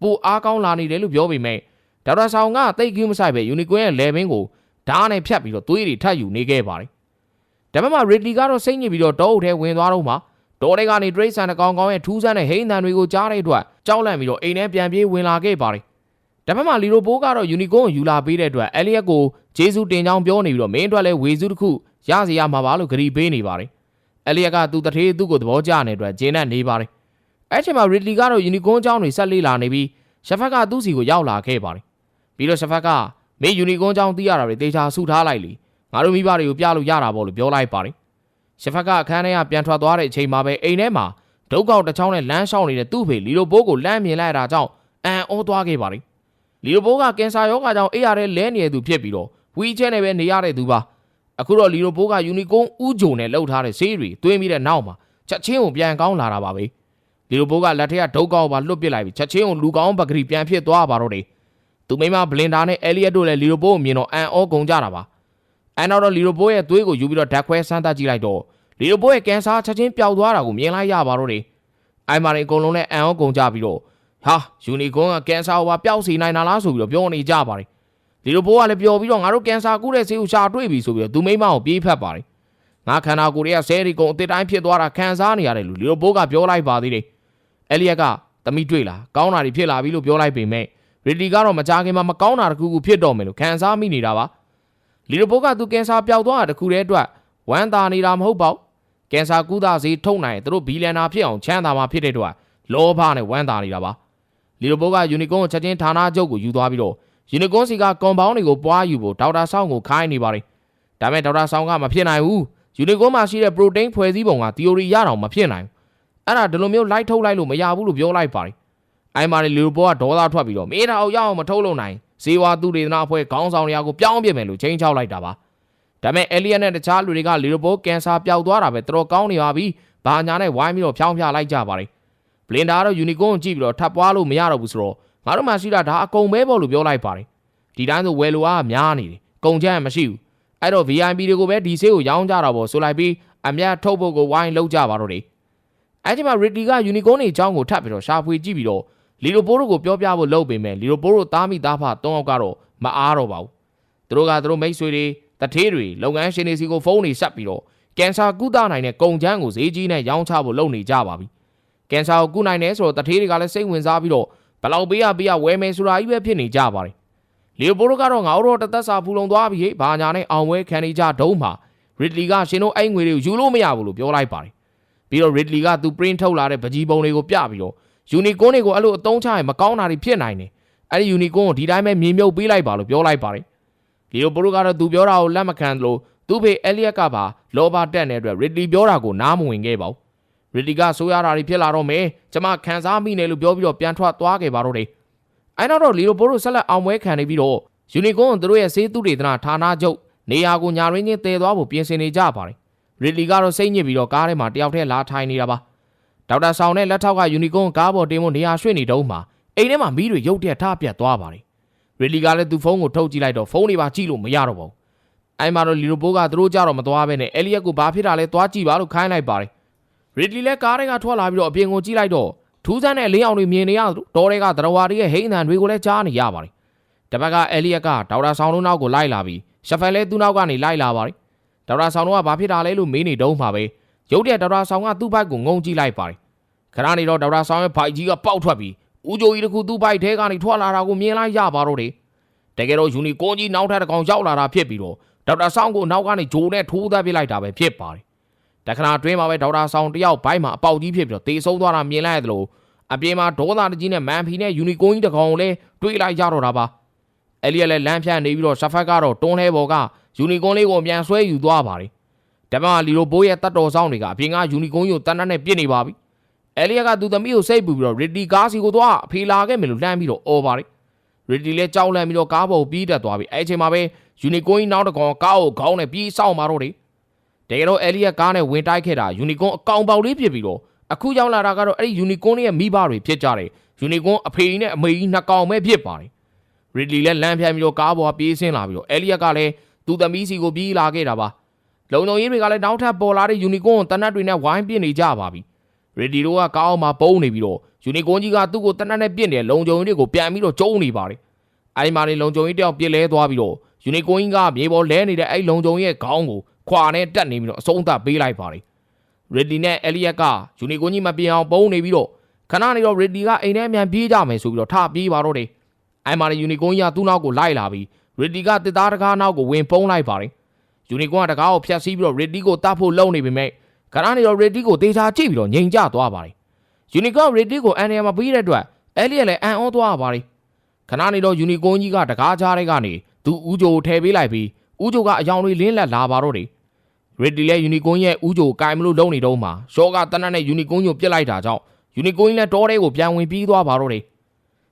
ပူအားကောင်းလာနေတယ်လို့ပြောပေမဲ့ဒေါက်တာဆောင်ကတိတ်ကူးမဆိုင်ပဲယူနီကွင်းရဲ့လေဘင်းကိုဓာတ်နဲ့ဖြတ်ပြီးတော့သွေးတွေထပ်ယူနေခဲ့ပါတယ်။ဒါပေမဲ့ရီဒလီကတော့စိတ်ညစ်ပြီးတော့တောအုပ်ထဲဝင်သွားတော့မှဒေါ်တွေကနေဒရိတ်ဆန်တကောင်ကောင်ရဲ့ထူးဆန်းတဲ့ဟိန်းတန်တွေကိုကြားတဲ့အတွက်ကြောက်လန့်ပြီးတော့အိမ်ထဲပြန်ပြေးဝင်လာခဲ့ပါတယ်။ဒါပေမဲ့လီရိုပိုးကတော့ယူနီကွန်းကိုယူလာပေးတဲ့အတွက်အဲလီယက်ကိုဂျေဇူးတင်ကြောင်းပြောနေပြီးတော့မင်းအတွက်လည်းဝေစုတစ်ခု ရစီရမှာပါလို့ဂရီပေးနေပါတယ်။အဲလီယက်ကသူ့တထေးသူ့ကိုသဘောကျနေတဲ့အတွက်ဂျင်းနဲ့နေပါတယ်။အဲ့ချိန်မှာရီဒလီကတော့ယူနီကွန်အကြောင်းတွေဆက်လေးလာနေပြီးရှက်ဖက်ကသူ့စီကိုရောက်လာခဲ့ပါတယ်။ပြီးတော့ရှက်ဖက်ကမင်းယူနီကွန်အကြောင်းသိရတာတွေတေချာဆူထားလိုက်လေငါတို့မိဘတွေကိုပြလို့ရတာပေါ့လို့ပြောလိုက်ပါတယ်။ရှက်ဖက်ကအခန်းထဲကပြန်ထွက်သွားတဲ့အချိန်မှာပဲအိမ်ထဲမှာဒုတ်ကောက်တစ်ချောင်းနဲ့လမ်းလျှောက်နေတဲ့သူ့ဖေလီလိုဘိုးကိုလမ်းမြင်လိုက်တာကြောင့်အန်အောသွားခဲ့ပါတယ်။လီလိုဘိုးကကင်ဆာရောဂါကြောင့်အေးရတဲ့လဲနေတဲ့သူဖြစ်ပြီးတော့ဝီချဲနဲ့ပဲနေရတဲ့သူပါ။ အခုတော့လီလိုဘိုးကယူနီကွန်ဥဂျုံနဲ့လှုပ်ထားတဲ့ဆေးတွေတွင်းပြီးတဲ့နောက်မှာချက်ချင်းကိုပြန်ကောင်းလာတာပါပဲ။ဒီလိုဘိုးကလက်ထက်ကဒုတ်ကောက်ပါလွတ်ပစ်လိုက်ပြီးချက်ချင်းကိုလူကောင်းပကတိပြန်ဖြစ်သွားပါတော့တယ်။သူမိမဘလင်ဒါနဲ့အဲလီယက်တို့လည်းလီရိုဘိုးကိုမြင်တော့အန်အောကုန်ကြတာပါ။အန်နောက်တော့လီရိုဘိုးရဲ့သွေးကိုယူပြီးတော့ဓာတ်ခွဲစမ်းသပ်ကြည့်လိုက်တော့လီရိုဘိုးရဲ့ကင်ဆာချက်ချင်းပျောက်သွားတာကိုမြင်လိုက်ရပါတော့တယ်။အိုင်မာရင်အကုန်လုံးလည်းအန်အောကုန်ကြပြီးတော့ဟာယူနီကွန်ကကင်ဆာကိုပါပျောက်စေနိုင်တာလားဆိုပြီးတော့ပြောနေကြပါတယ်။ လီရိုဘိုးကလည်းပြောပြီးတော့ငါတို့ကင်ဆာကုတဲ့ဆေးကိုရှာတွေ့ပြီဆိုပြီးတော့သူမိမကိုပြေးဖက်ပါတယ်။ငါခန္ဓာကိုယ်ရဲ့ဆဲရီကုံအစ်တိုင်းဖြစ်သွားတာခံစားနေရတယ်လို့လီရိုဘိုးကပြောလိုက်ပါသေးတယ်။အဲလီယက်ကသမီးတွေ့လားကောင်းတာတွေဖြစ်လာပြီလို့ပြောလိုက်ပေမဲ့ရီတီကတော့မကြခင်မှာမကောင်းတာတခုခုဖြစ်တော့မယ်လို့ခံစားမိနေတာပါလီရိုဘိုကသူကင်ဆာပျောက်သွားတာတခုတည်းအတွက်ဝမ်းသာနေတာမဟုတ်ပါဘူးကင်ဆာကုသဆေးထုတ်နိုင်သူတို့ဘီလီယံနာဖြစ်အောင်ချမ်းသာမှာဖြစ်တဲ့အတွက်လောဘနဲ့ဝမ်းသာနေတာပါလီရိုဘိုကယူနီကွန်ကိုချက်ချင်းဌာနချုပ်ကိုယူသွားပြီးတော့ ယူနီကွန်စီကကွန်ပေါင်းတွေကိုပွားယူဖို့ဒေါက်တာဆောင်းကိုခိုင်းနေပါတယ်ဒါပေမဲ့ဒေါက်တာဆောင်းကမဖြစ်နိုင်ဘူးယူနီကွန်မှာရှိတဲ့ပရိုတိန်းဖွဲ့စည်းပုံကသီအိုရီရအောင်မဖြစ်နိုင်ဘူးအဲ့ဒါဒီလိုမျိုးလိုက်ထုတ်လိုက်လို့မရဘူးလို့ပြောလိုက်ပါတယ်။အိုင်မာရီလီရိုဘောကဒေါသထွက်ပြီးတော့မေးတာအောင်ရအောင်မထုတ်လို့နိုင်ဇေဝါသူဒေသနာအဖွဲ့ခေါင်းဆောင်တွေကကိုပြောင်းပြစ်မယ်လို့ချိန်ချောက်လိုက်တာပါ။ဒါပေမဲ့အဲလီယက်နဲ့တခြားလူတွေကလီရိုဘောကင်ဆာပျောက်သွားတာပဲတော်တော်ကောင်းနေပါပြီ။ဘာညာနဲ့ဝိုင်းပြီးတော့ဖြောင်းပြလိုက်ကြပါတယ်။ဘလင်ဒါကတော့ယူနီကွန်ကိုကြည့်ပြီးတော့ထပ်ပွားလို့မရတော့ဘူးဆိုတော့ ငါတို့မှရှိတာဒါအကုန်ပဲပေါ့လို့ပြောလိုက်ပါတယ်။ဒီတိုင်းဆိုဝယ်လိုအားများနေတယ်။ကုန်ချမ်းမရှိဘူး။အဲ့တော့ VIP တွေကိုပဲဒီဆေးကိုရောင်းကြတာပေါ့ဆိုလိုက်ပြီးအမြတ်ထုတ်ဖို့ကိုဝိုင်းလောက်ကြပါတော့တယ်။အဲ့ဒီမှာရီတီကယူနီကွန်တွေအကြောင်းကိုထပ်ပြီးတော့ရှာဖွေကြည့်ပြီးတော့လီရိုပိုးတို့ကိုပြောပြဖို့လုပ်ပေမဲ့လီရိုပိုးတို့သားမိသားဖသုံးယောက်ကတော့မအားတော့ပါဘူးသူတို့ကသူတို့မိတ်ဆွေတွေတထေးတွေလုပ်ငန်းရှင်တွေစီကိုဖုန်းတွေဆက်ပြီးတော့ကင်ဆာကုသနိုင်တဲ့ကုန်ချမ်းကိုဈေးကြီးနဲ့ရောင်းချဖို့လုပ်နေကြပါပြီကင်ဆာကိုကုနိုင်တယ်ဆိုတော့တထေးတွေကလည်းစိတ်ဝင်စားပြီးတော့ ဘယ်လောက်ပေးရပေးရဝယ်မယ်ဆိုတာကြီးပဲဖြစ်နေကြပါတယ်လီယိုပိုးတို့ကတော့ငါတို့တသက်စာဖူလုံသွားပြီဟေ့ဘာညာနဲ့အောင်ဝဲခံနေကြတုံးမှာရစ်လီကရှင်တို့အဲ့ငွေတွေကိုယူလို့မရဘူးလို့ပြောလိုက်ပါတယ်ပြီးတော့ Ridley ကသူ print ထုတ်လာတဲ့ပကြီးပုံတွေကိုပြပြီးတော့ unicorn တွေကိုအဲ့လိုအသုံးချရင်မကောင်းတာတွေဖြစ်နိုင်တယ်အဲ့ဒီ unicorn ကိုဒီတိုင်းပဲမြင်မြုပ်ပေးလိုက်ပါလို့ပြောလိုက်ပါတယ်ဒီလိုဘရိုကတော့သူပြောတာကိုလက်မခံသလိုသူ့ဖေ Elliot ကပါလောဘတက်တဲ့အတွက် Ridley ပြောတာကိုနားမဝင်ခဲ့ပါဘူး Ridley ကဆိုရတာတွေဖြစ်လာတော့မယ်ကျမခံစားမိနေလို့ပြောပြီးတော့ပြန်ထွက်သွားခဲ့ပါတော့တယ်အဲ့နောက်တော့လီလိုဘရိုဆက်လက်အောင်ပွဲခံနေပြီးတော့ unicorn ကိုသူတို့ရဲ့စေးသူတွေသနာဌာနချုပ်နေရာကိုညာရင်းချင်းတည်သွားဖို့ပြင်ဆင်နေကြပါတယ်ရီလီကတော့စိတ်ညစ်ပြီးတော့ကားထဲမှာတယောက်တည်းလာထိုင်နေတာပါဒေါက်တာဆောင်နဲ့လက်ထောက်ကယူနီကွန်ကားပေါ်တင်ဖို့နေရာရွှေ့နေတုန်းမှာအိမ်ထဲမှာမီးတွေရုတ်တရက်ထပြတ်သွားပါတယ်ရီလီကလည်းသူ့ဖုန်းကိုထုတ်ကြည့်လိုက်တော့ဖုန်းတွေပါကြည့်လို့မရတော့ပါဘူးအဲ့မှာတော့လီရိုဘိုးကသူတို့ကြတော့မသွားဘဲနဲ့အဲလီယက်ကိုဘာဖြစ်တာလဲသွားကြည့်ပါလို့ခိုင်းလိုက်ပါတယ် ရီလီလည်းကားထဲကထွက်လာပြီးတော့အပြင်ကိုကြည့်လိုက်တော့ထူးဆန်းတဲ့လင်းအောင်တွေမြင်နေရသလိုတော်တွေကသရဝါတွေရဲ့ဟိန်းအံတွေကိုလည်းကြားနေရပါတယ်တပတ်ကအဲလီယက်ကဒေါက်တာဆောင်တို့နောက်ကိုလိုက်လာပြီးရှက်ဖယ်လည်းသူ့နောက်ကနေလိုက်လာပါတယ်ဒေါက်တာဆောင်တို့ကဘာဖြစ်တာလဲလို့မေးနေတုန်းမှာပဲရုတ်တရက်ဒေါက်တာဆောင်ကသူ့ဘက်ကိုငုံကြည့်လိုက်ပါတယ်ခဏနေတော့ဒေါက်တာဆောင်ရဲ့ဖိုက်ကြီးကပေါက်ထွက်ပြီးဦးဂျိုကြီးတခုသူ့ဘိုက်ထဲကနေထွက်လာတာကိုမြင်လိုက်ရပါတော့တယ်တကယ်တော့ယူနီကွန်ကြီးနောက်ထပ်တစ်ကောင်ရောက်လာတာဖြစ်ပြီးတော့ဒေါက်တာဆောင်ကိုနောက်ကနေဂျိုနဲ့ထိုးသတ်ပစ်လိုက်တာပဲဖြစ်ပါတယ် တခဏတွင်းမှာပဲဒေါက်တာဆောင်တယောက်ဘိုက်မှာအပေါက်ကြီးဖြစ်ပြီးတော့တေဆုံးသွားတာမြင်လိုက်ရသလိုအပြင်မှာဒေါသတကြီးနဲ့မန်ဖီနဲ့ယူနီကွန်ကြီးတစ်ကောင်ကိုလည်းတွေးလိုက်ရတော့တာပါအဲလီယက်လည်းလမ်းဖြတ်နေပြီးတော့ရှဖက်ကတော့တွန်းလဲပေါ်ကယူနီကွန်လေးကိုပြန်ဆွဲယူသွားပါတယ်တမန်လီလိုဘိုးရဲ့တတ်တော်ဆောင်တွေကအပြင်ကယူနီကွန်ကြီးကိုတန်းတန်းနဲ့ပြစ်နေပါပြီအဲလီယက်ကသူ့သမီးကိုစိတ်ပူပြီးတော့ရီတီကားစီကိုသွားအဖေလာခဲ့မယ်လို့လှမ်းပြီးတော့អော်ပါတယ်ရီတီလည်းကြောက်လန့်ပြီးတော့ကားပေါ်ကိုပြေးတက်သွားပြီအဲအချိန်မှာပဲယူနီကွန်ကြီးနောက်တစ်ကောင်ကားကိုခေါင်းနဲ့ပြေးဆောင်มาတော့တယ် တကယ်တော့အဲလီယက်ကားနဲ့ဝင်တိုက်ခဲ့တာယူနီကွန်အကောင်ပေါက်လေးဖြစ်ပြီးတော့အခုရောက်လာတာကတော့အဲ့ဒီယူနီကွန်ရဲ့မိဘတွေဖြစ်ကြတယ်ယူနီကွန်အဖေကြီးနဲ့အမေကြီးနှစ်ကောင်ပဲဖြစ်ပါတယ်ရီတီလည်းလမ်းဖြတ်ပြီးတော့ကားပေါ်ကပြေးဆင်းလာပြီးတော့အဲလီယက်ကလည်းသူ့သမီးစီကိုပြေးလာခဲ့တာပါလုံလုံရေးတွေကလည်းနောက်ထပ်ပေါ်လာတဲ့ယူနီကွန်ကိုတနတ်တွေနဲ့ဝိုင်းပစ်နေကြပါပြီရီတီတို့ကကားအောင်မှာပုံနေပြီးတော့ယူနီကွန်ကြီးကသူ့ကိုတနတ်နဲ့ပစ်နေတဲ့လုံချုံကြီးတွေကိုပြန်ပြီးတော့ကျုံနေပါတယ်အဲဒီမှာနေလုံချုံကြီးတယောက်ပြစ်လဲသွားပြီးတော့ယူနီကွန်ကြီးကမြေပေါ်လဲနေတဲ့အဲ့လုံချုံရဲ့ခေါင်းကို ခွာနဲ့တက်နေပြီးတော့အဆုံးသတ်ပေးလိုက်ပါတယ်ရီတီနဲ့အဲလီယက်ကယူနီကွန်ကြီးမပြေအောင်ပုံနေပြီးတော့ခဏနေတော့ရီတီကအိမ်ထဲမြန်ပြေးကြမယ်ဆိုပြီးတော့ထပြေးပါတော့တယ်အိုင်မာနေယူနီကွန်ကြီးကသူ့နောက်ကိုလိုက်လာပြီးရီတီကတစ်သားတကားနောက်ကိုဝင်ပုံးလိုက်ပါတယ်ယူနီကွန်ကတကားကိုဖျက်ဆီးပြီးတော့ရီတီကိုတတ်ဖို့လုံနေပေမဲ့ခဏနေတော့ရီတီကိုတေချာကြည့်ပြီးတော့ငြိမ်ကျသွားပါတယ်ယူနီကွန်ရီတီကိုအန်ရမပြီးတဲ့အတွက်အဲလီယက်လည်းအန်အောသွားပါတယ်ခဏနေတော့ယူနီကွန်ကြီးကတကားကြားထဲကနေသူဦးဂျိုကိုထည့်ပေးလိုက်ပြီးဦးဂျိုကအယောင်တွေလင်းလက်လာပါတော့တယ် ရီတီလည်းယူနီကွန်ရဲ့ဦးဂျိုကိုကင်မလို့လုံနေတော့မှာရှော့ကတနတ်နဲ့ယူနီကွန်ကိုပြစ်လိုက်တာကြောင့်ယူနီကွန်ကြီးလည်းတောထဲကိုပြန်ဝင်ပြီးသွားပါတော့တယ်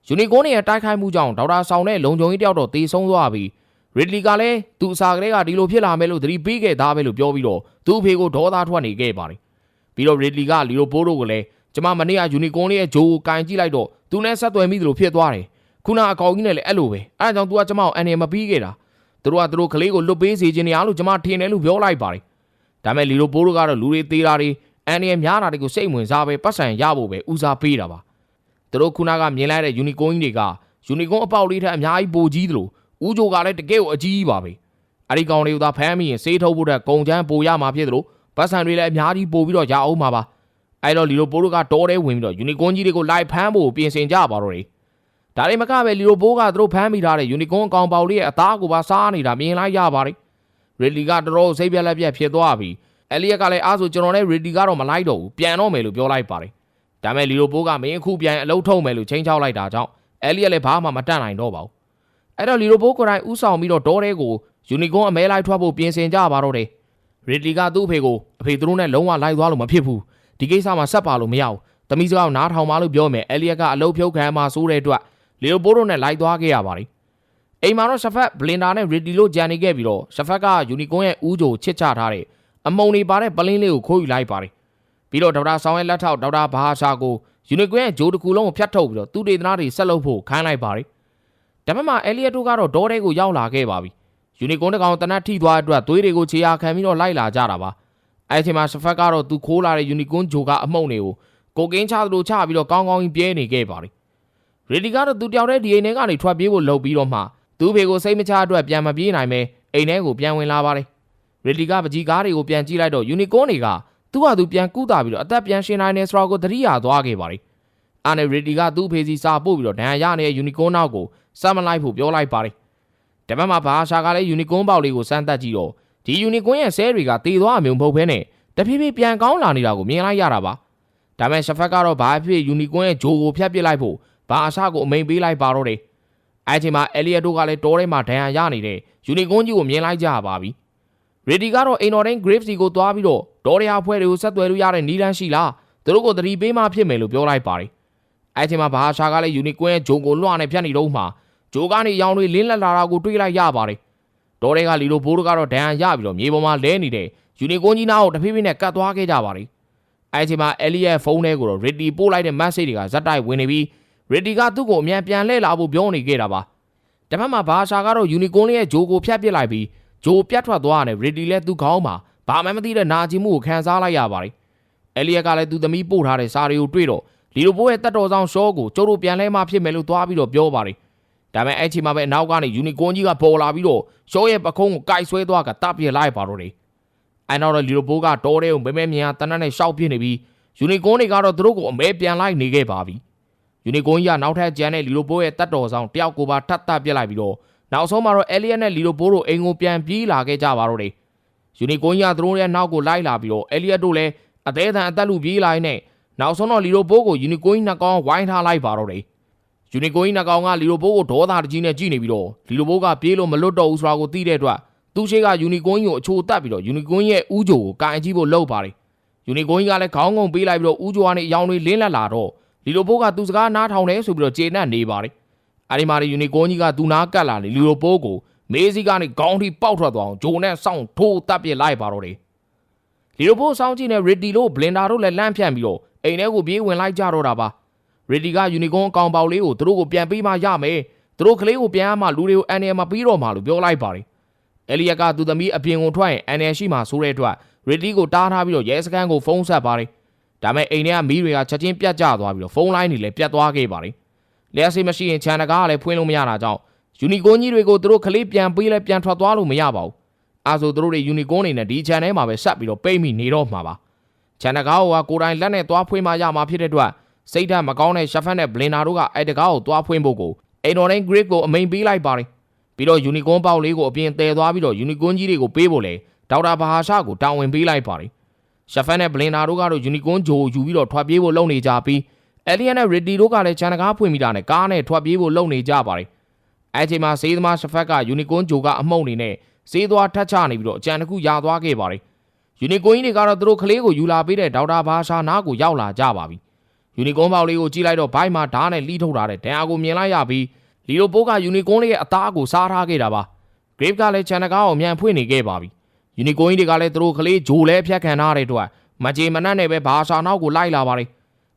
ယူနီကွန်ရဲ့တိုက်ခိုက်မှုကြောင့်ဒေါက်တာဆောင်နဲ့လုံခြုံရေးတယောက်တော့တေဆုံးသွားပြီးရစ်လီကလည်းသူ့အစာကလေးကဒီလိုဖြစ်လာမယ်လို့သတိပေးခဲ့သားပဲလို့ပြောပြီးတော့သူ့အဖေကိုဒေါသထွက်နေခဲ့ပါတယ်ပြီးတော့ရစ်လီကလီလိုပိုးတို့ကိုလည်းကျမမနေ့ကယူနီကွန်လေးရဲ့ဂျိုးကိုကင်ကြည့်လိုက်တော့သူနဲ့ဆက်သွယ်မိသလိုဖြစ်သွားတယ်ခုနအကောင်ကြီးနဲ့လည်းအဲ့လိုပဲအဲဒါကြောင့် तू ကကျမကိုအန်ရမပြီးခဲ့တာသူတို့ကသူတို့ကလေးကိုလွတ်ပေးစေခြင်းနေရလို့ကျမထင်တယ်လို့ပြောလိုက်ပါတယ် ဒါမဲ့လီလိုပိုးတို့ကတော့လူတွေသေးတာတွေအန်ရများတာတွေကိုစိတ်ဝင်စားပဲပတ်စံရဖို့ပဲဦးစားပေးတာပါသူတို့ခုနကမြင်လိုက်တဲ့ယူနီကွန်ကြီးတွေကယူနီကွန်အပေါက်လေးထက်အများကြီးပိုကြီးသလိုဦးဂျိုကလည်းတကယ်ကိုအကြီးပါပဲအဲ့ဒီကောင်တွေကိုသာဖမ်းမိရင်စေးထုတ်ဖို့တဲ့ကုံချမ်းပိုရမှာဖြစ်သလိုပတ်စံတွေလည်းအများကြီးပိုပြီးတော့ရအောင်မှာပါအဲ့တော့လီလိုပိုးတို့ကတောထဲဝင်ပြီးတော့ယူနီကွန်ကြီးတွေကိုလိုက်ဖမ်းဖို့ပြင်ဆင်ကြပါတော့တယ်ဒါတွေမကပဲလီလိုပိုးကသူတို့ဖမ်းမိထားတဲ့ယူနီကွန်အကောင်ပေါက်လေးရဲ့အသားကိုပါစားနေတာမြင်လိုက်ရပါတယ် ရီလီကတော်တော်စိတ်ပြက်လက်ပြက်ဖြစ်သွားပြီအဲလီယက်ကလည်းအားဆိုကျွန်တော်နဲ့ရီလီကတော့မလိုက်တော့ဘူးပြန်တော့မယ်လို့ပြောလိုက်ပါတယ်ဒါမဲ့လီလိုပိုးကမင်းအခုပြန်အလုပ်ထုတ်မယ်လို့ချိန်ချောက်လိုက်တာကြောင့်အဲလီယက်လည်းဘာမှမတတ်နိုင်တော့ပါဘူးအဲ့တော့လီလိုပိုးကိုယ်တိုင်ဥဆောင်ပြီးတော့ဒေါ်တဲကိုယူနီကွန်အမဲလိုက်ထွက်ဖို့ပြင်ဆင်ကြပါတော့တယ်ရီလီကသူ့အဖေကိုအဖေသူတို့နဲ့လုံးဝလိုက်သွားလို့မဖြစ်ဘူးဒီကိစ္စမှာဆက်ပါလို့မရဘူးတမီးစကားကိုနားထောင်ပါလို့ပြောမယ်အဲလီယက်ကအလုပ်ဖြုတ်ခံမှဆိုးတဲ့အတွက်လီလိုပိုးတို့နဲ့လိုက်သွားခဲ့ရပါတယ် အိမ်မှာတော့ရှဖက်ဘလင်ဒါနဲ့ရီတီလို့ကြံနေခဲ့ပြီးတော့ရှဖက်ကယူနီကွန်ရဲ့ဦးဂျိုချစ်ချထားတဲ့အမုံတွေပါတဲ့ပလင်းလေးကိုခိုးယူလိုက်ပါတယ်ပြီးတော့ဒေါက်တာဆောင်ရဲ့လက်ထောက်ဒေါက်တာဘာဟာရှာကိုယူနီကွန်ရဲ့ဂျိုးတစ်ခုလုံးကိုဖျတ်ထုတ်ပြီးတော့သူ့ဒေသနာတွေဆက်လုပ်ဖို့ခိုင်းလိုက်ပါတယ်ဒါပေမဲ့အဲလီယက်တို့ကတော့ဒေါ်တဲကိုရောက်လာခဲ့ပါပြီယူနီကွန်တကောင်တနတ်ထိသွားအတွက်သွေးတွေကိုခြေရာခံပြီးတော့လိုက်လာကြတာပါအဲအချိန်မှာရှဖက်ကတော့သူခိုးလာတဲ့ယူနီကွန်ဂျိုကအမှုန့်တွေကိုကိုကင်းချသလိုချပြီးတော့ကောင်းကောင်းကြီးပြဲနေခဲ့ပါတယ်ရီဒီကတော့သူတယောက်တည်းဒီအိမ်ထဲကနေထွက်ပြေးဖို့လုပ်ပြီးတော့မှ သူ့ဖေကိုစိတ်မချအတွက်ပြန်မပြေးနိုင်ပဲအိမ်ထဲကိုပြန်ဝင်လာပါတယ်ရီဒီကပကြီးကားတွေကိုပြန်ကြည့်လိုက်တော့ယူနီကွန်တွေကသူ့ဟာသူပြန်ကူးတာပြီးတော့အသက်ပြန်ရှင်နိုင်နေဆိုတော့ကိုသတိရသွားခဲ့ပါတယ်အာနေရီဒီကသူ့ဖေစီစာပို့ပြီးတော့ဒဏ်ရာရနေတဲ့ယူနီကွန်နောက်ကိုစမ်းမလိုက်ဖို့ပြောလိုက်ပါတယ်တပတ်မှာဘာရှာကလည်းယူနီကွန်ပေါက်လေးကိုစမ်းသပ်ကြည့်တော့ဒီယူနီကွန်ရဲ့ဆဲတွေကတေသွားအမျိုးမဟုတ်ဘဲနဲ့တဖြည်းဖြည်းပြန်ကောင်းလာနေတာကိုမြင်လိုက်ရတာပါဒါမဲ့ရှဖက်ကတော့ဘာဖြစ်ယူနီကွန်ရဲ့ဂျိုကိုဖျက်ပစ်လိုက်ဖို့ဘာအရှာကိုအမိန်ပေးလိုက်ပါတော့တယ် အဲချိန်မှာအဲလီယက်တို့ကလည်းတောထဲမှာဒဏ်ရာရနေတဲ့ယူနီကွန်ကြီးကိုမြင်လိုက်ကြပါပြီရီဒီကတော့အိမ်တော်တိုင်း Grave စီကိုသွားပြီးတော့ဒေါ်ရယာဖွဲ့တွေကိုဆက်သွယ်လို့ရတဲ့နီးလန်းရှိလားသူတို့ကိုသတိပေးမှဖြစ်မယ်လို့ပြောလိုက်ပါတယ်အဲချိန်မှာဘာရှာကလည်းယူနီကွန်ရဲ့ဂျုံကိုလွှမ်းနေဖြတ်နေတော့မှဂျိုကနေရောင်တွေလင်းလက်လာတာကိုတွေးလိုက်ရပါတယ်ဒေါ်တွေကလီလိုဘိုးတို့ကတော့ဒဏ်ရာရပြီးတော့မြေပေါ်မှာလဲနေတဲ့ယူနီကွန်ကြီးနားကိုတဖြည်းဖြည်းနဲ့ကတ်သွားခဲ့ကြပါတယ်အဲ့ဒီမှာအဲလီရဲ့ဖုန်းထဲကိုတော့ Reddy ပို့လိုက်တဲ့ message တွေကဇက်တိုက်ဝင်နေပြီး Reddy ကသူ့ကိုအမြန်ပြန်လှည့်လာဖို့ပြောနေခဲ့တာပါတစ်ဖက်မှာဘာရှာကတော့ယူနီကွန်လေးရဲ့ဂျိုကိုဖျက်ပစ်လိုက်ပြီးဂျိုပြတ်ထွက်သွားတယ် Reddy လည်းသူ့ခေါင်းမှာဘာမှမသိတဲ့နာကျင်မှုကိုခံစားလိုက်ရပါတယ်အဲလီယက်ကလည်းသူ့သမီးပို့ထားတဲ့စာတွေကိုတွေ့တော့လီလိုပိုးရဲ့တက်တော်ဆောင်ရှောကိုကျိုးတို့ပြန်လဲမှဖြစ်မယ်လို့သွားပြီးတော့ပြောပါတယ်ဒါပေမဲ့အဲ့ချိန်မှာပဲအနောက်ကနေယူနီကွန်ကြီးကပေါ်လာပြီးတော့ရှောရဲ့ပခုံးကိုကိုက်ဆွဲသွားကတပ်ပြလိုက်ပါတော့တယ်အဲ့နောက်တော့လီလိုပိုးကတောထဲကိုမဲမဲမြန်တနက်နဲ့ရှောက်ပြစ်နေပြီးယူနီကွန်တွေကတော့သူတို့ကိုအမဲပြန်လိုက်နေခဲ့ပါပြီ ယူနီကွန်ကြီးကနောက်ထပ်ကျန်တဲ့လီလိုပိုးရဲ့တက်တော်ဆောင်တယောက်ကိုပါထပ်တပ်ပြစ်လိုက်ပြီးတော့နောက်ဆုံးမှာတော့အဲလီယက်နဲ့လီလိုပိုးတို့အိမ်ကိုပြန်ပြေးလာခဲ့ကြပါတော့တယ်ယူနီကွန်ကြီးကသူတို့ရဲ့နောက်ကိုလိုက်လာပြီးတော့အဲလီယက်တို့လည်းအသေးအံအသက်လူပြေးလာရင်းနဲ့နောက်ဆုံးတော့လီလိုပိုးကိုယူနီကွန်ကြီးနှစ်ကောင်ဝိုင်းထားလိုက်ပါတော့တယ်ယူနီကိုင်းနှကောင်ကလီလိုဘိုးကိုဒေါသတကြီးနဲ့ကြည့်နေပြီးတော့လီလိုဘိုးကပြေးလို့မလွတ်တော့ဘူးဆိုတာကိုသိတဲ့အတွက်သူ့ရှိကယူနီကိုင်းကိုအချိုတက်ပြီးတော့ယူနီကိုင်းရဲ့ဥကြိုကိုကန်ကြည့်ဖို့လှုပ်ပါတယ်ယူနီကိုင်းကလည်းခေါင်းငုံပေးလိုက်ပြီးတော့ဥကြိုကနေအယောင်တွေလင်းလက်လာတော့ လီလိုဘိုးကသူ့စကားနားထောင်တယ်ဆိုပြီးတော့ကျေနပ်နေပါတယ်အဲဒီမှာယူနီကိုင်းကြီးကသူ့နားကပ်လာလေလီလိုဘိုးကိုမေးစီကနေခေါင်းထိပေါက်ထွက်သွားအောင်ဂျိုနဲ့စောင့်ထိုးတပ်ပစ်လိုက်ပါတော့တယ်လီလိုဘိုးစောင့်ကြည့်နေရီတီလို့ဘလင်ဒါတို့လည်းလန့်ဖြန့်ပြီးတော့အိမ်ထဲကိုပြေးဝင်လိုက်ကြတော့တာပါရေဒီကယူနီကွန်အကောင်ပေါက်လေးကိုသူတို့ကိုပြန်ပေးမှရမယ်သူတို့ကလေးကိုပြန်ရမှလူတွေကိုအန်နယ်မှာပြီးတော့မှလို့ပြောလိုက်ပါတယ်အဲလီယက်ကသူသမီးအပြင်ကိုထွက်ရင်အန်နယ်ရှိမှဆိုတဲ့အတွက်ရေဒီကိုတားထားပြီးတော့ရဲစခန်းကိုဖုန်းဆက်ပါတယ် ဒါပေမဲ့အိမ်ထဲကမီးတွေကချက်ချင်းပြတ်ကျသွားပြီးတော့ဖုန်းလိုင်းတွေလည်းပြတ်သွားခဲ့ပါတယ်လျှက်စိမရှိရင်ခြံတကားကလည်းဖွင့်လို့မရတာကြောင့်ယူနီကွန်ကြီးတွေကိုသူတို့ကလေးပြန်ပေးလဲပြန်ထွက်သွားလို့မရပါဘူးအဲဆိုသူတို့တွေယူနီကွန်တွေနဲ့ဒီခြံထဲမှာပဲဆက်ပြီးတော့ပိတ်မိနေတော့မှာပါခြံတကားကကိုယ်တိုင်လက်နဲ့သွားဖွင့်မှရမှာဖြစ်တဲ့အတွက်စိတ်ဓာတ်မကောင်းတဲ့ရှက်ဖက်နဲ့ဘလင်နာတို့ကအဲ့တကားကိုသွားဖွင့်ဖို့ကိုအိမ်တော်တိုင်း grip ကိုအမိန်ပေးလိုက်ပါတယ်ပြီးတော့ယူနီကွန်ပေါက်လေးကိုအပြင်တည်သွားပြီးတော့ယူနီကွန်ကြီးတွေကိုပေးဖို့လေဒေါက်တာဘာဟာရှာကိုတာဝန်ပေးလိုက်ပါတယ် ရှက်ဖက်နဲ့ဘလင်နာတို့ကတော့ယူနီကွန်ဂျိုကိုယူပြီးတော့ထွက်ပြေးဖို့လုပ်နေကြပြီးအဲလီယန်နဲ့ရီတီတို့ကလည်းခြံတကားဖွင့်ပြီးတာနဲ့ကားနဲ့ထွက်ပြေးဖို့လုပ်နေကြပါတယ်အဲ့ချိန်မှာစေးသမားရှက်ဖက်ကယူနီကွန်ဂျိုကအမှုန့်နေနဲ့စေးသွားထတ်ချနေပြီးတော့အကြံတစ်ခုရသွားခဲ့ပါတယ်ယူနီကွန်ကြီးတွေကတော့သူတို့ကလေးကိုယူလာပေးတဲ့ဒေါက်တာဘာရှာနားကိုရောက်လာကြပါပြီယူနီကွန်ပေါက်လေးကိုကြည့်လိုက်တော့ဘိုက်မှာဓာတ်နဲ့လှီးထုတ်ထားတဲ့ဒန်အာကိုမြင်လိုက်ရပြီးလီလိုပိုးကယူနီကွန်လေးရဲ့အသားကိုစားထားခဲ့တာပါဂရိတ်ကလည်းချန်နကားကိုမြန်ဖွင့်နေခဲ့ပါပြီ ယူနီကွန်ကြီးတွေကလည်းသူတို့ကလေးဂျိုလဲဖြတ်ခံထားတဲ့အတွက်မကြေမနက်နဲ့ပဲဘာရှာနောက်ကိုလိုက်လာပါတယ်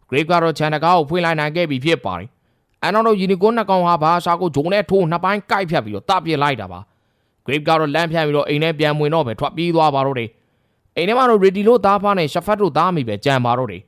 ဂရိတ်ကတော့ချန်နကားကိုဖွင့်လိုက်နိုင်ခဲ့ပြီဖြစ်ပါတယ်အနောက်တော့ယူနီကွန်နှစ်ကောင်ဟာဘာရှာကိုဂျိုနဲ့ထိုးနှစ်ပိုင်းကိုက်ဖြတ်ပြီးတော့တပ်ပစ်လိုက်တာပါဂရိတ်ကတော့လမ်းဖြန့်ပြီးတော့အိမ်ထဲပြန်ဝင်တော့ပဲထွက်ပြေးသွားပါတော့တယ်အိမ်ထဲမှာတော့ရီတီလို့သားဖားနဲ့ရှဖတ်တို့သားမိပဲကြံပါတော့တယ်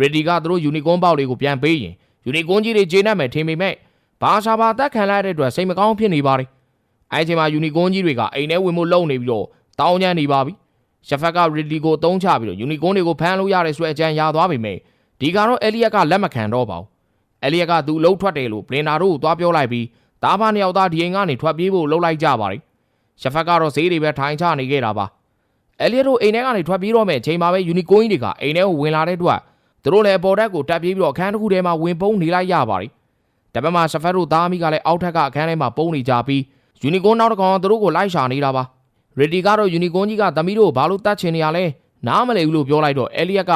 ရေဒီကသူတို့ယူနီကွန်ပေါက်လေးကိုပြန်ပေးရင်ယူနီကွန်ကြီးတွေဂျင်းနဲ့မယ်ထင်ပေမဲ့ဘာရှာဘာတက်ခံလိုက်တဲ့အတွက်စိတ်မကောင်းဖြစ်နေပါတယ်။အဲချိန်မှာယူနီကွန်ကြီးတွေကအိမ်ထဲဝင်မှုလုံနေပြီးတော့ တောင်းကျမ်းနေပါပြီ။ရှဖက်ကရေဒီကိုတုံးချပြီးတော့ယူနီကွန်တွေကိုဖမ်းလို့ရတယ်ဆိုတဲ့အကြံရသွားပေမဲ့ဒီကတော့အဲလီယက်ကလက်မခံတော့ပါဘူး။အဲလီယက်ကသူ့လှုပ်ထွက်တယ်လို့ဘလင်နာတို့ကိုသွားပြောလိုက်ပြီးတားဖာနှစ်ယောက်သားဒီအိမ်ကနေထွက်ပြေးဖို့လှုပ်လိုက်ကြပါတယ်။ရှဖက်ကတော့ဈေးတွေပဲထိုင်ချနေခဲ့တာပါ။အဲလီယက်တို့အိမ်ထဲကနေထွက်ပြေးတော့မဲ့အချိန်မှာပဲယူနီကွန်ကြီးတွေကအိမ်ထဲကိုဝင်လာတဲ့အတွက်သူတို့လည်းအပေါ်တက်ကိုတက်ပြေးပြီးတော့အခန်းတစ်ခုထဲမှာဝင်ပုန်းနေလိုက်ရပါတယ်။ဒါပေမဲ့ရှဖက်တို့သားမိကလည်းအောက်ထက်ကအခန်းထဲမှာပုန်းနေကြပြီးယူနီကွန်နောက်တစ်ကောင်ကသူတို့ကိုလိုက်ရှာနေတာပါ။ ရီတီကတော့ယူနီကွန်ကြီးကသမီးတို့ဘာလို့တတ်ချင်နေရလဲ။နားမလည်ဘူးလို့ပြောလိုက်တော့အဲလီယက်က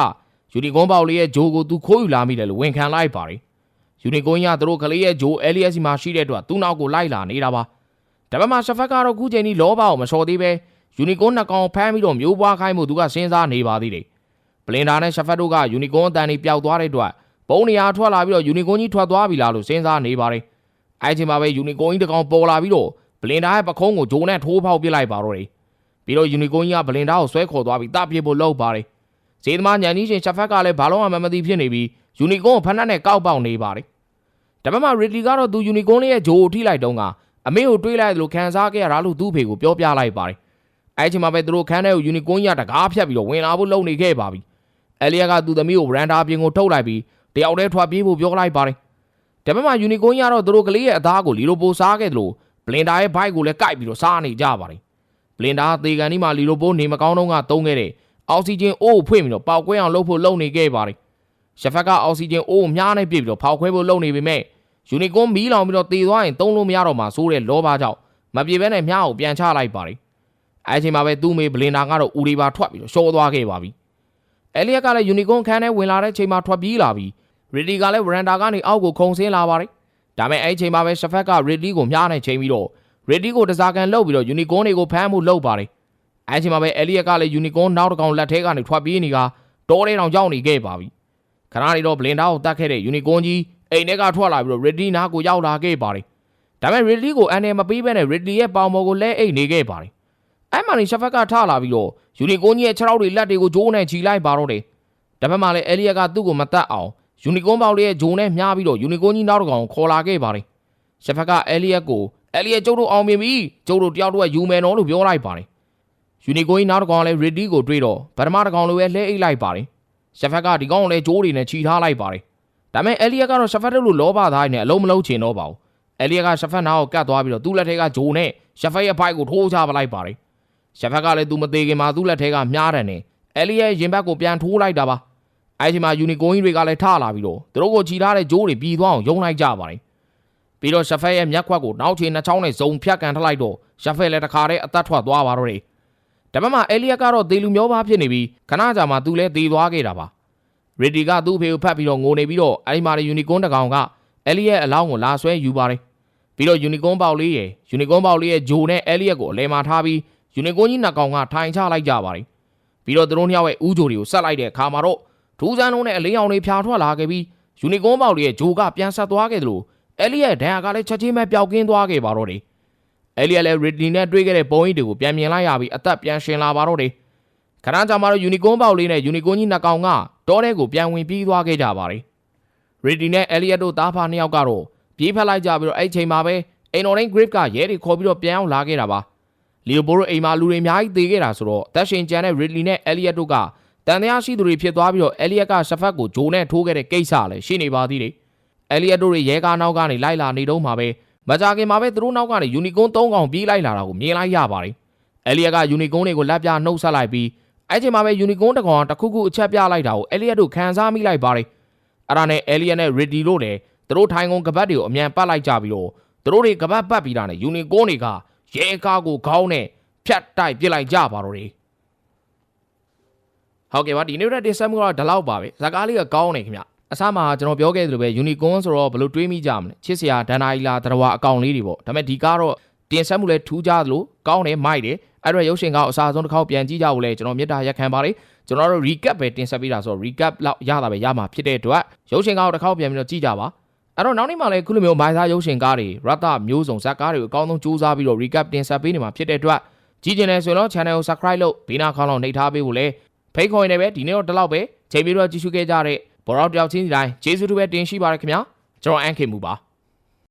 ယူနီကွန်ပေါက်လေးရဲ့ဂျိုကိုသူခိုးယူလာမိတယ်လို့ဝန်ခံလိုက်ပါတယ်။ယူနီကွန်ကြီးကသူတို့ကလေးရဲ့ဂျိုအဲလီယက်စီမှာရှိတဲ့အတွက်သူ့နောက်ကိုလိုက်လာနေတာပါ။ဒါပေမဲ့ရှဖက်ကတော့ခုချိန်ကြီးလောဘကိုမလျှော်သေးပဲယူနီကွန်နှစ်ကောင်ဖမ်းပြီးတော့မျိုးပွားခိုင်းမှုသူကစဉ်းစားနေပါသေးတယ်။ပလင်ဒါနဲ့ရှက်ဖက်တို့ကယူနီကွန်အတန်တွေပျောက်သွားတဲ့အတွက်ပုံနေရာထွက်လာပြီးတော့ယူနီကွန်ကြီးထွက်သွားပြီလားလို့စဉ်းစားနေပါတယ်။အဲချိန်မှာပဲယူနီကွန်ကြီးတစ်ကောင်ပေါ်လာပြီးတော့ ပလင်ဒါရဲ့ပခုံးကိုဂျိုနဲ့ထိုးဖောက်ပစ်လိုက်ပါတော့တယ်။ပြီးတော့ယူနီကွန်ကြီးကပလင်ဒါကိုဆွဲခေါ်သွားပြီးတပ်ပြစ်ဖို့လုပ်ပါတယ်။ဈေးသမားညန်ကြီးရှင်ရှက်ဖက်ကလည်းဘာလုံးမှမသိဖြစ်နေပြီးယူနီကွန်ကိုဖက်နှက်နဲ့ကောက်ပေါက်နေပါတယ်။ဒါပေမဲ့ရီတီကတော့သူယူနီကွန်လေးရဲ့ဂျိုကိုထိလိုက်တုန်းကအမေကိုတွေးလိုက်တယ်လို့ခံစားခဲ့ရတာလို့သူ့ဖေကိုပြောပြလိုက်ပါတယ်။အဲချိန်မှာပဲသူတို့ခန်းထဲကိုယူနီကွန်ကြီးကတကားဖြတ်ပြီးတော့ဝင်လာဖို့လုပ်နေခဲ့ပါပြီ။အဲလီယာကသူ့သမီးကိုဗရန်ဒါပြင်ကိုထုတ်လိုက်ပြီးတယောက်တည်းထွက်ပြေးဖို့ပြောလိုက်ပါတယ်။ဒါပေမဲ့ယူနီကွန်ကြီးကတော့သူတို့ကလေးရဲ့အသားကိုလီလိုပိုစားခဲ့တယ်လို့ ဘလင်ဒါရဲ့ဘိုက်ကိုလည်းကိုက်ပြီးတော့စားနေကြပါတယ်။ဘလင်ဒါသေကန်ဒီမှာလီလိုပိုနေမကောင်းတော့ကသုံးခဲ့တဲ့အောက်ဆီဂျင်အိုးကိုဖွင့်ပြီးတော့ပေါက်ကွဲအောင်လုပ်ဖို့လုပ်နေခဲ့ပါတယ်။ရှက်ဖက်ကအောက်ဆီဂျင်အိုးကိုမြားနဲ့ပြစ်ပြီးတော့ဖောက်ခွဲဖို့လုပ်နေပေမဲ့ယူနီကွန်မီးလောင်ပြီးတော့တေသွားရင်သုံးလို့မရတော့မှဆိုးတဲ့လောဘကြောင့်မပြေဘဲနဲ့မြားကိုပြန်ချလိုက်ပါတယ်။အဲချိန်မှာပဲသူ့မေဘလင်ဒါကတော့ဦးရီပါထွက်ပြီးတော့ရှော့သွားခဲ့ပါပြီ။အဲလီယက်ကလည်းယူနီကွန်ခန်းထဲဝင်လာတဲ့ချိန်မှာထွက်ပြေးလာပြီးရီဒီကလည်းဝရန်ဒါကနေအောက်ကိုခုန်ဆင်းလာပါတယ်။ ဒါပေမဲ့အဲ့ချိန်မှာပဲရှက်ဖက်ကရီဒီကိုမြားနဲ့ချိန်ပြီးတော့ရီဒီကိုတစားကန်လှုပ်ပြီးတော့ယူနီကွန်တွေကိုဖမ်းမှုလုပ်ပါတယ်။အဲချိန်မှာပဲအဲလီယက်ကလည်းယူနီကွန်နောက်တစ်ကောင်လက်ထဲကနေထွက်ပြေးနေကတောထဲတောင်ရောက်နေခဲ့ပါပြီခဏနေတော့ဘလင်ဒါကိုတတ်ခဲ့တဲ့ယူနီကွန်ကြီးအိမ်ထဲကထွက်လာပြီးတော့ရီဒီနာကိုရောက်လာခဲ့ပါတယ်ဒါပေမဲ့ရီဒီကိုအန်နယ်မပေးဘဲနဲ့ရီဒီရဲ့ပေါင်ပေါ်ကိုလဲအိတ်နေခဲ့ပါတယ်အဲ့မှနေရှက်ဖက်ကထလာပြီးတော့ယူနီကွန်ကြီးရဲ့ခြေထောက်တွေလက်တွေကိုဂျိုးနဲ့ခြီလိုက်ပါတော့တယ်ဒါပေမဲ့လည်းအဲလီယက်ကသူ့ကိုမတတ်အောင် ယူနီကွန်ပေါက်လေးရဲ့ဂျိုးနဲ့မြားပြီးတော့ယူနီကွန်ကြီးနောက်တစ်ကောင်ကိုခေါ်လာခဲ့ပါတယ်ရှက်ဖက်ကအဲလီယက်ကိုအဲလီယက်ကျုပ်တို့အောင်မြင်ပြီကျုပ်တို့တယောက်တော့ယူမယ်နော်လို့ပြောလိုက်ပါတယ်ယူနီကိုကြီးနောက်တစ်ကောင်ကလည်းရီဒီကိုတွေးတော့ဗထမတစ်ကောင်လိုပဲလှဲအိတ်လိုက်ပါတယ်ရှက်ဖက်ကဒီကောင်ကိုလည်းဂျိုးတွေနဲ့ခြိထားလိုက်ပါတယ်ဒါပေမဲ့အဲလီယက်ကတော့ရှက်ဖက်တို့လိုလောဘသားနဲ့အလုံးမလုံးချင်တော့ပါဘူးအဲလီယက်ကရှက်ဖက်နားကိုကတ်သွားပြီးတော့သူ့လက်ထဲကဂျိုးနဲ့ရှက်ဖက်ရဲ့ဖိုက်ကိုထိုးချပလိုက်ပါတယ်ရှက်ဖက်ကလည်းသူမသေးခင်မှာသူ့လက်ထဲကမြားတယ်နဲ့အဲလီယက်ရင်ဘတ်ကိုပြန်ထိုးလိုက်တာပါ အဲဒီချိန်မှာယူနီကိုကြီးတွေကလည်းထလာပြီးတော့သူတို့ကိုခြိထားတဲ့ဂျိုးတွေပြီးသွားအောင်ယုံလိုက်ကြပါတယ်ပြီးတော့ရှက်ဖက်ရဲ့မျက်ခွက်ကိုနောက်ချေနှစ်ချောင်းနဲ့ဇုံဖြတ်ကန်ထလိုက်တော့ရှက်ဖက်လည်းတခါတည်းအသက်ထွက်သွားပါတော့တယ်။ဒါပေမဲ့အဲလီယက်ကတော့ဒေလူမျိုးသားဖြစ်နေပြီးခဏကြာမှသူလည်းသေသွားခဲ့တာပါ။ရီဒီကသူ့ဖေကိုဖတ်ပြီးတော့ငိုနေပြီးတော့အဲဒီမှာယူနီကွန်တကောင်ကအဲလီယက်အလောင်းကိုလာဆွဲယူပါတယ်။ပြီးတော့ယူနီကွန်ပေါက်လေးရဲ့ယူနီကွန်ပေါက်လေးရဲ့ဂျိုနဲ့အဲလီယက်ကိုအလဲမှာထားပြီးယူနီကွန်ကြီးနှစ်ကောင်ကထိုင်ချလိုက်ကြပါတယ်။ပြီးတော့သူတို့နှစ်ယောက်ရဲ့ဦးဂျိုတွေကိုဆက်လိုက်တဲ့အခါမှာတော့ ထူးဆန်းလုံးနဲ့အလင်းရောင်တွေဖြာထွက်လာခဲ့ပြီးယူနီကွန်ပေါက်လေးရဲ့ဂျိုကပြန်ဆက်သွားခဲ့တယ်လို့အဲလီရဲ့ဒဏ်ရာကလည်းချက်ချင်းပဲပျောက်ကင်းသွားခဲ့ပါတော့တယ်။အဲလီကလည်းရီဒီနဲ့တွေ့ခဲ့တဲ့ပုံရိပ်တွေကိုပြန်မြင်လိုက်ရပြီးအသက်ပြန်ရှင်လာပါတော့တယ်။ခဏကြာမှတော့ယူနီကွန်ပေါက်လေးနဲ့ယူနီကွန်ကြီးနှစ်ကောင်ကတောထဲကိုပြန်ဝင်ပြေးသွားခဲ့ကြပါတယ်။ရီဒီနဲ့အဲလီယက်တို့သားဖာနှစ်ယောက်ကတော့ပြေးဖက်လိုက်ကြပြီးတော့အဲ့ချိန်မှာပဲအိမ်တော်တိုင်း grip ကရဲတွေခေါ်ပြီးတော့ပြန်အောင်လာခဲ့တာပါ။လီယိုဘိုရိုအိမ်မှာလူတွေအများကြီးသေခဲ့တာဆိုတော့တက်ရှင်ကျန်တဲ့ရီဒီနဲ့အဲလီယက်တို့က တန်တရားရှိသူတွေဖြစ်သွားပြီးတော့အဲလီယက်ကရှဖက်ကိုဂျိုးနဲ့ထိုးခဲ့တဲ့ကိစ္စလည်းရှိနေပါသေးတယ်။အဲလီယက်တို့တွေရဲကားနောက်ကနေလိုက်လာနေတော့မှာပဲမကြခင်မှာပဲသူတို့နောက်ကနေယူနီကွန်၃កောင်ပြေးလိုက်လာတာကိုမြင်လိုက်ရပါတယ်။အဲလီယက်ကယူနီကွန်တွေကိုလက်ပြနှုတ်ဆက်လိုက်ပြီးအဲချိန်မှာပဲယူနီကွန်တစ်ကောင်ကတစ်ခုခုအချက်ပြလိုက်တာကိုအဲလီယက်တို့ခံစားမိလိုက်ပါတယ်။အဲ့ဒါနဲ့အဲလီယက်နဲ့ရီဒီတို့လည်းသူတို့ထိုင်ကုန်ကပတ်တွေကိုအမြန်ပတ်လိုက်ကြပြီးတော့သူတို့တွေကပတ်ပတ်ပြီးတာနဲ့ယူနီကွန်တွေကရဲကားကိုခေါင်းနဲ့ဖြတ်တိုက်ပစ်လိုက်ကြပါတော့တယ်။ ဟုတ်ကဲ့ပါဒီနေ့ရက်တင်ဆက်မှုကတော့ဒီလောက်ပါပဲဇာကားလေးကကောင်းနေခင်ဗျ။အစမှာကျွန်တော်ပြောခဲ့သလိုပဲ unicorn ဆိုတော့ဘယ်လိုတွေးမိကြမလဲချစ်စရာဒန်နာအီလာတရဝအကောင်လေးတွေပေါ့ဒါပေမဲ့ဒီကားတော့တင်ဆက်မှုလဲထူးကြသလိုကောင်းတယ်မိုက်တယ်အဲ့တော့ရုပ်ရှင်ကောက်အစားဆုံးတစ်ခေါက်ပြန်ကြည့်ကြဖို့လဲကျွန်တော်မေတ္တာရက်ခံပါတယ်ကျွန်တော်တို့ recap ပဲတင်ဆက်ပေးတာဆိုတော့ recap လောက်ရတာပဲရမှာဖြစ်တဲ့အတွက်ရုပ်ရှင်ကောက်တစ်ခေါက်ပြန်ပြီးတော့ကြည့်ကြပါအဲ့တော့နောက်နေ့မှလည်းခုလိုမျိုးမိုင်းစားရုပ်ရှင်ကားတွေရတမျိုးစုံဇက်ကားတွေကိုအကောင်းဆုံးစူးစမ်းပြီးတော့ recap တင်ဆက်ပေးနေမှာဖြစ်တဲ့အတွက်ကြည့်ကျင်တယ်ဆိုရင်တော့ channel ကို subscribe လုပ်ဘေးနားခေါင်းလောက်နှိပ်ထားပေးဖို့လဲ ဖိတ်ခေါ်နေတယ်ပဲဒီနေ့တော့ဒီလောက်ပဲချိန်ပြီးတော့ကြည့်ရှုခဲ့ကြတဲ့ဘော်ရောက်တယောက်ချင်းစီတိုင်းကျေးဇူးတူပဲတင်ရှိပါရခင်ဗျာကျွန်တော်အန်ခေမှုပါ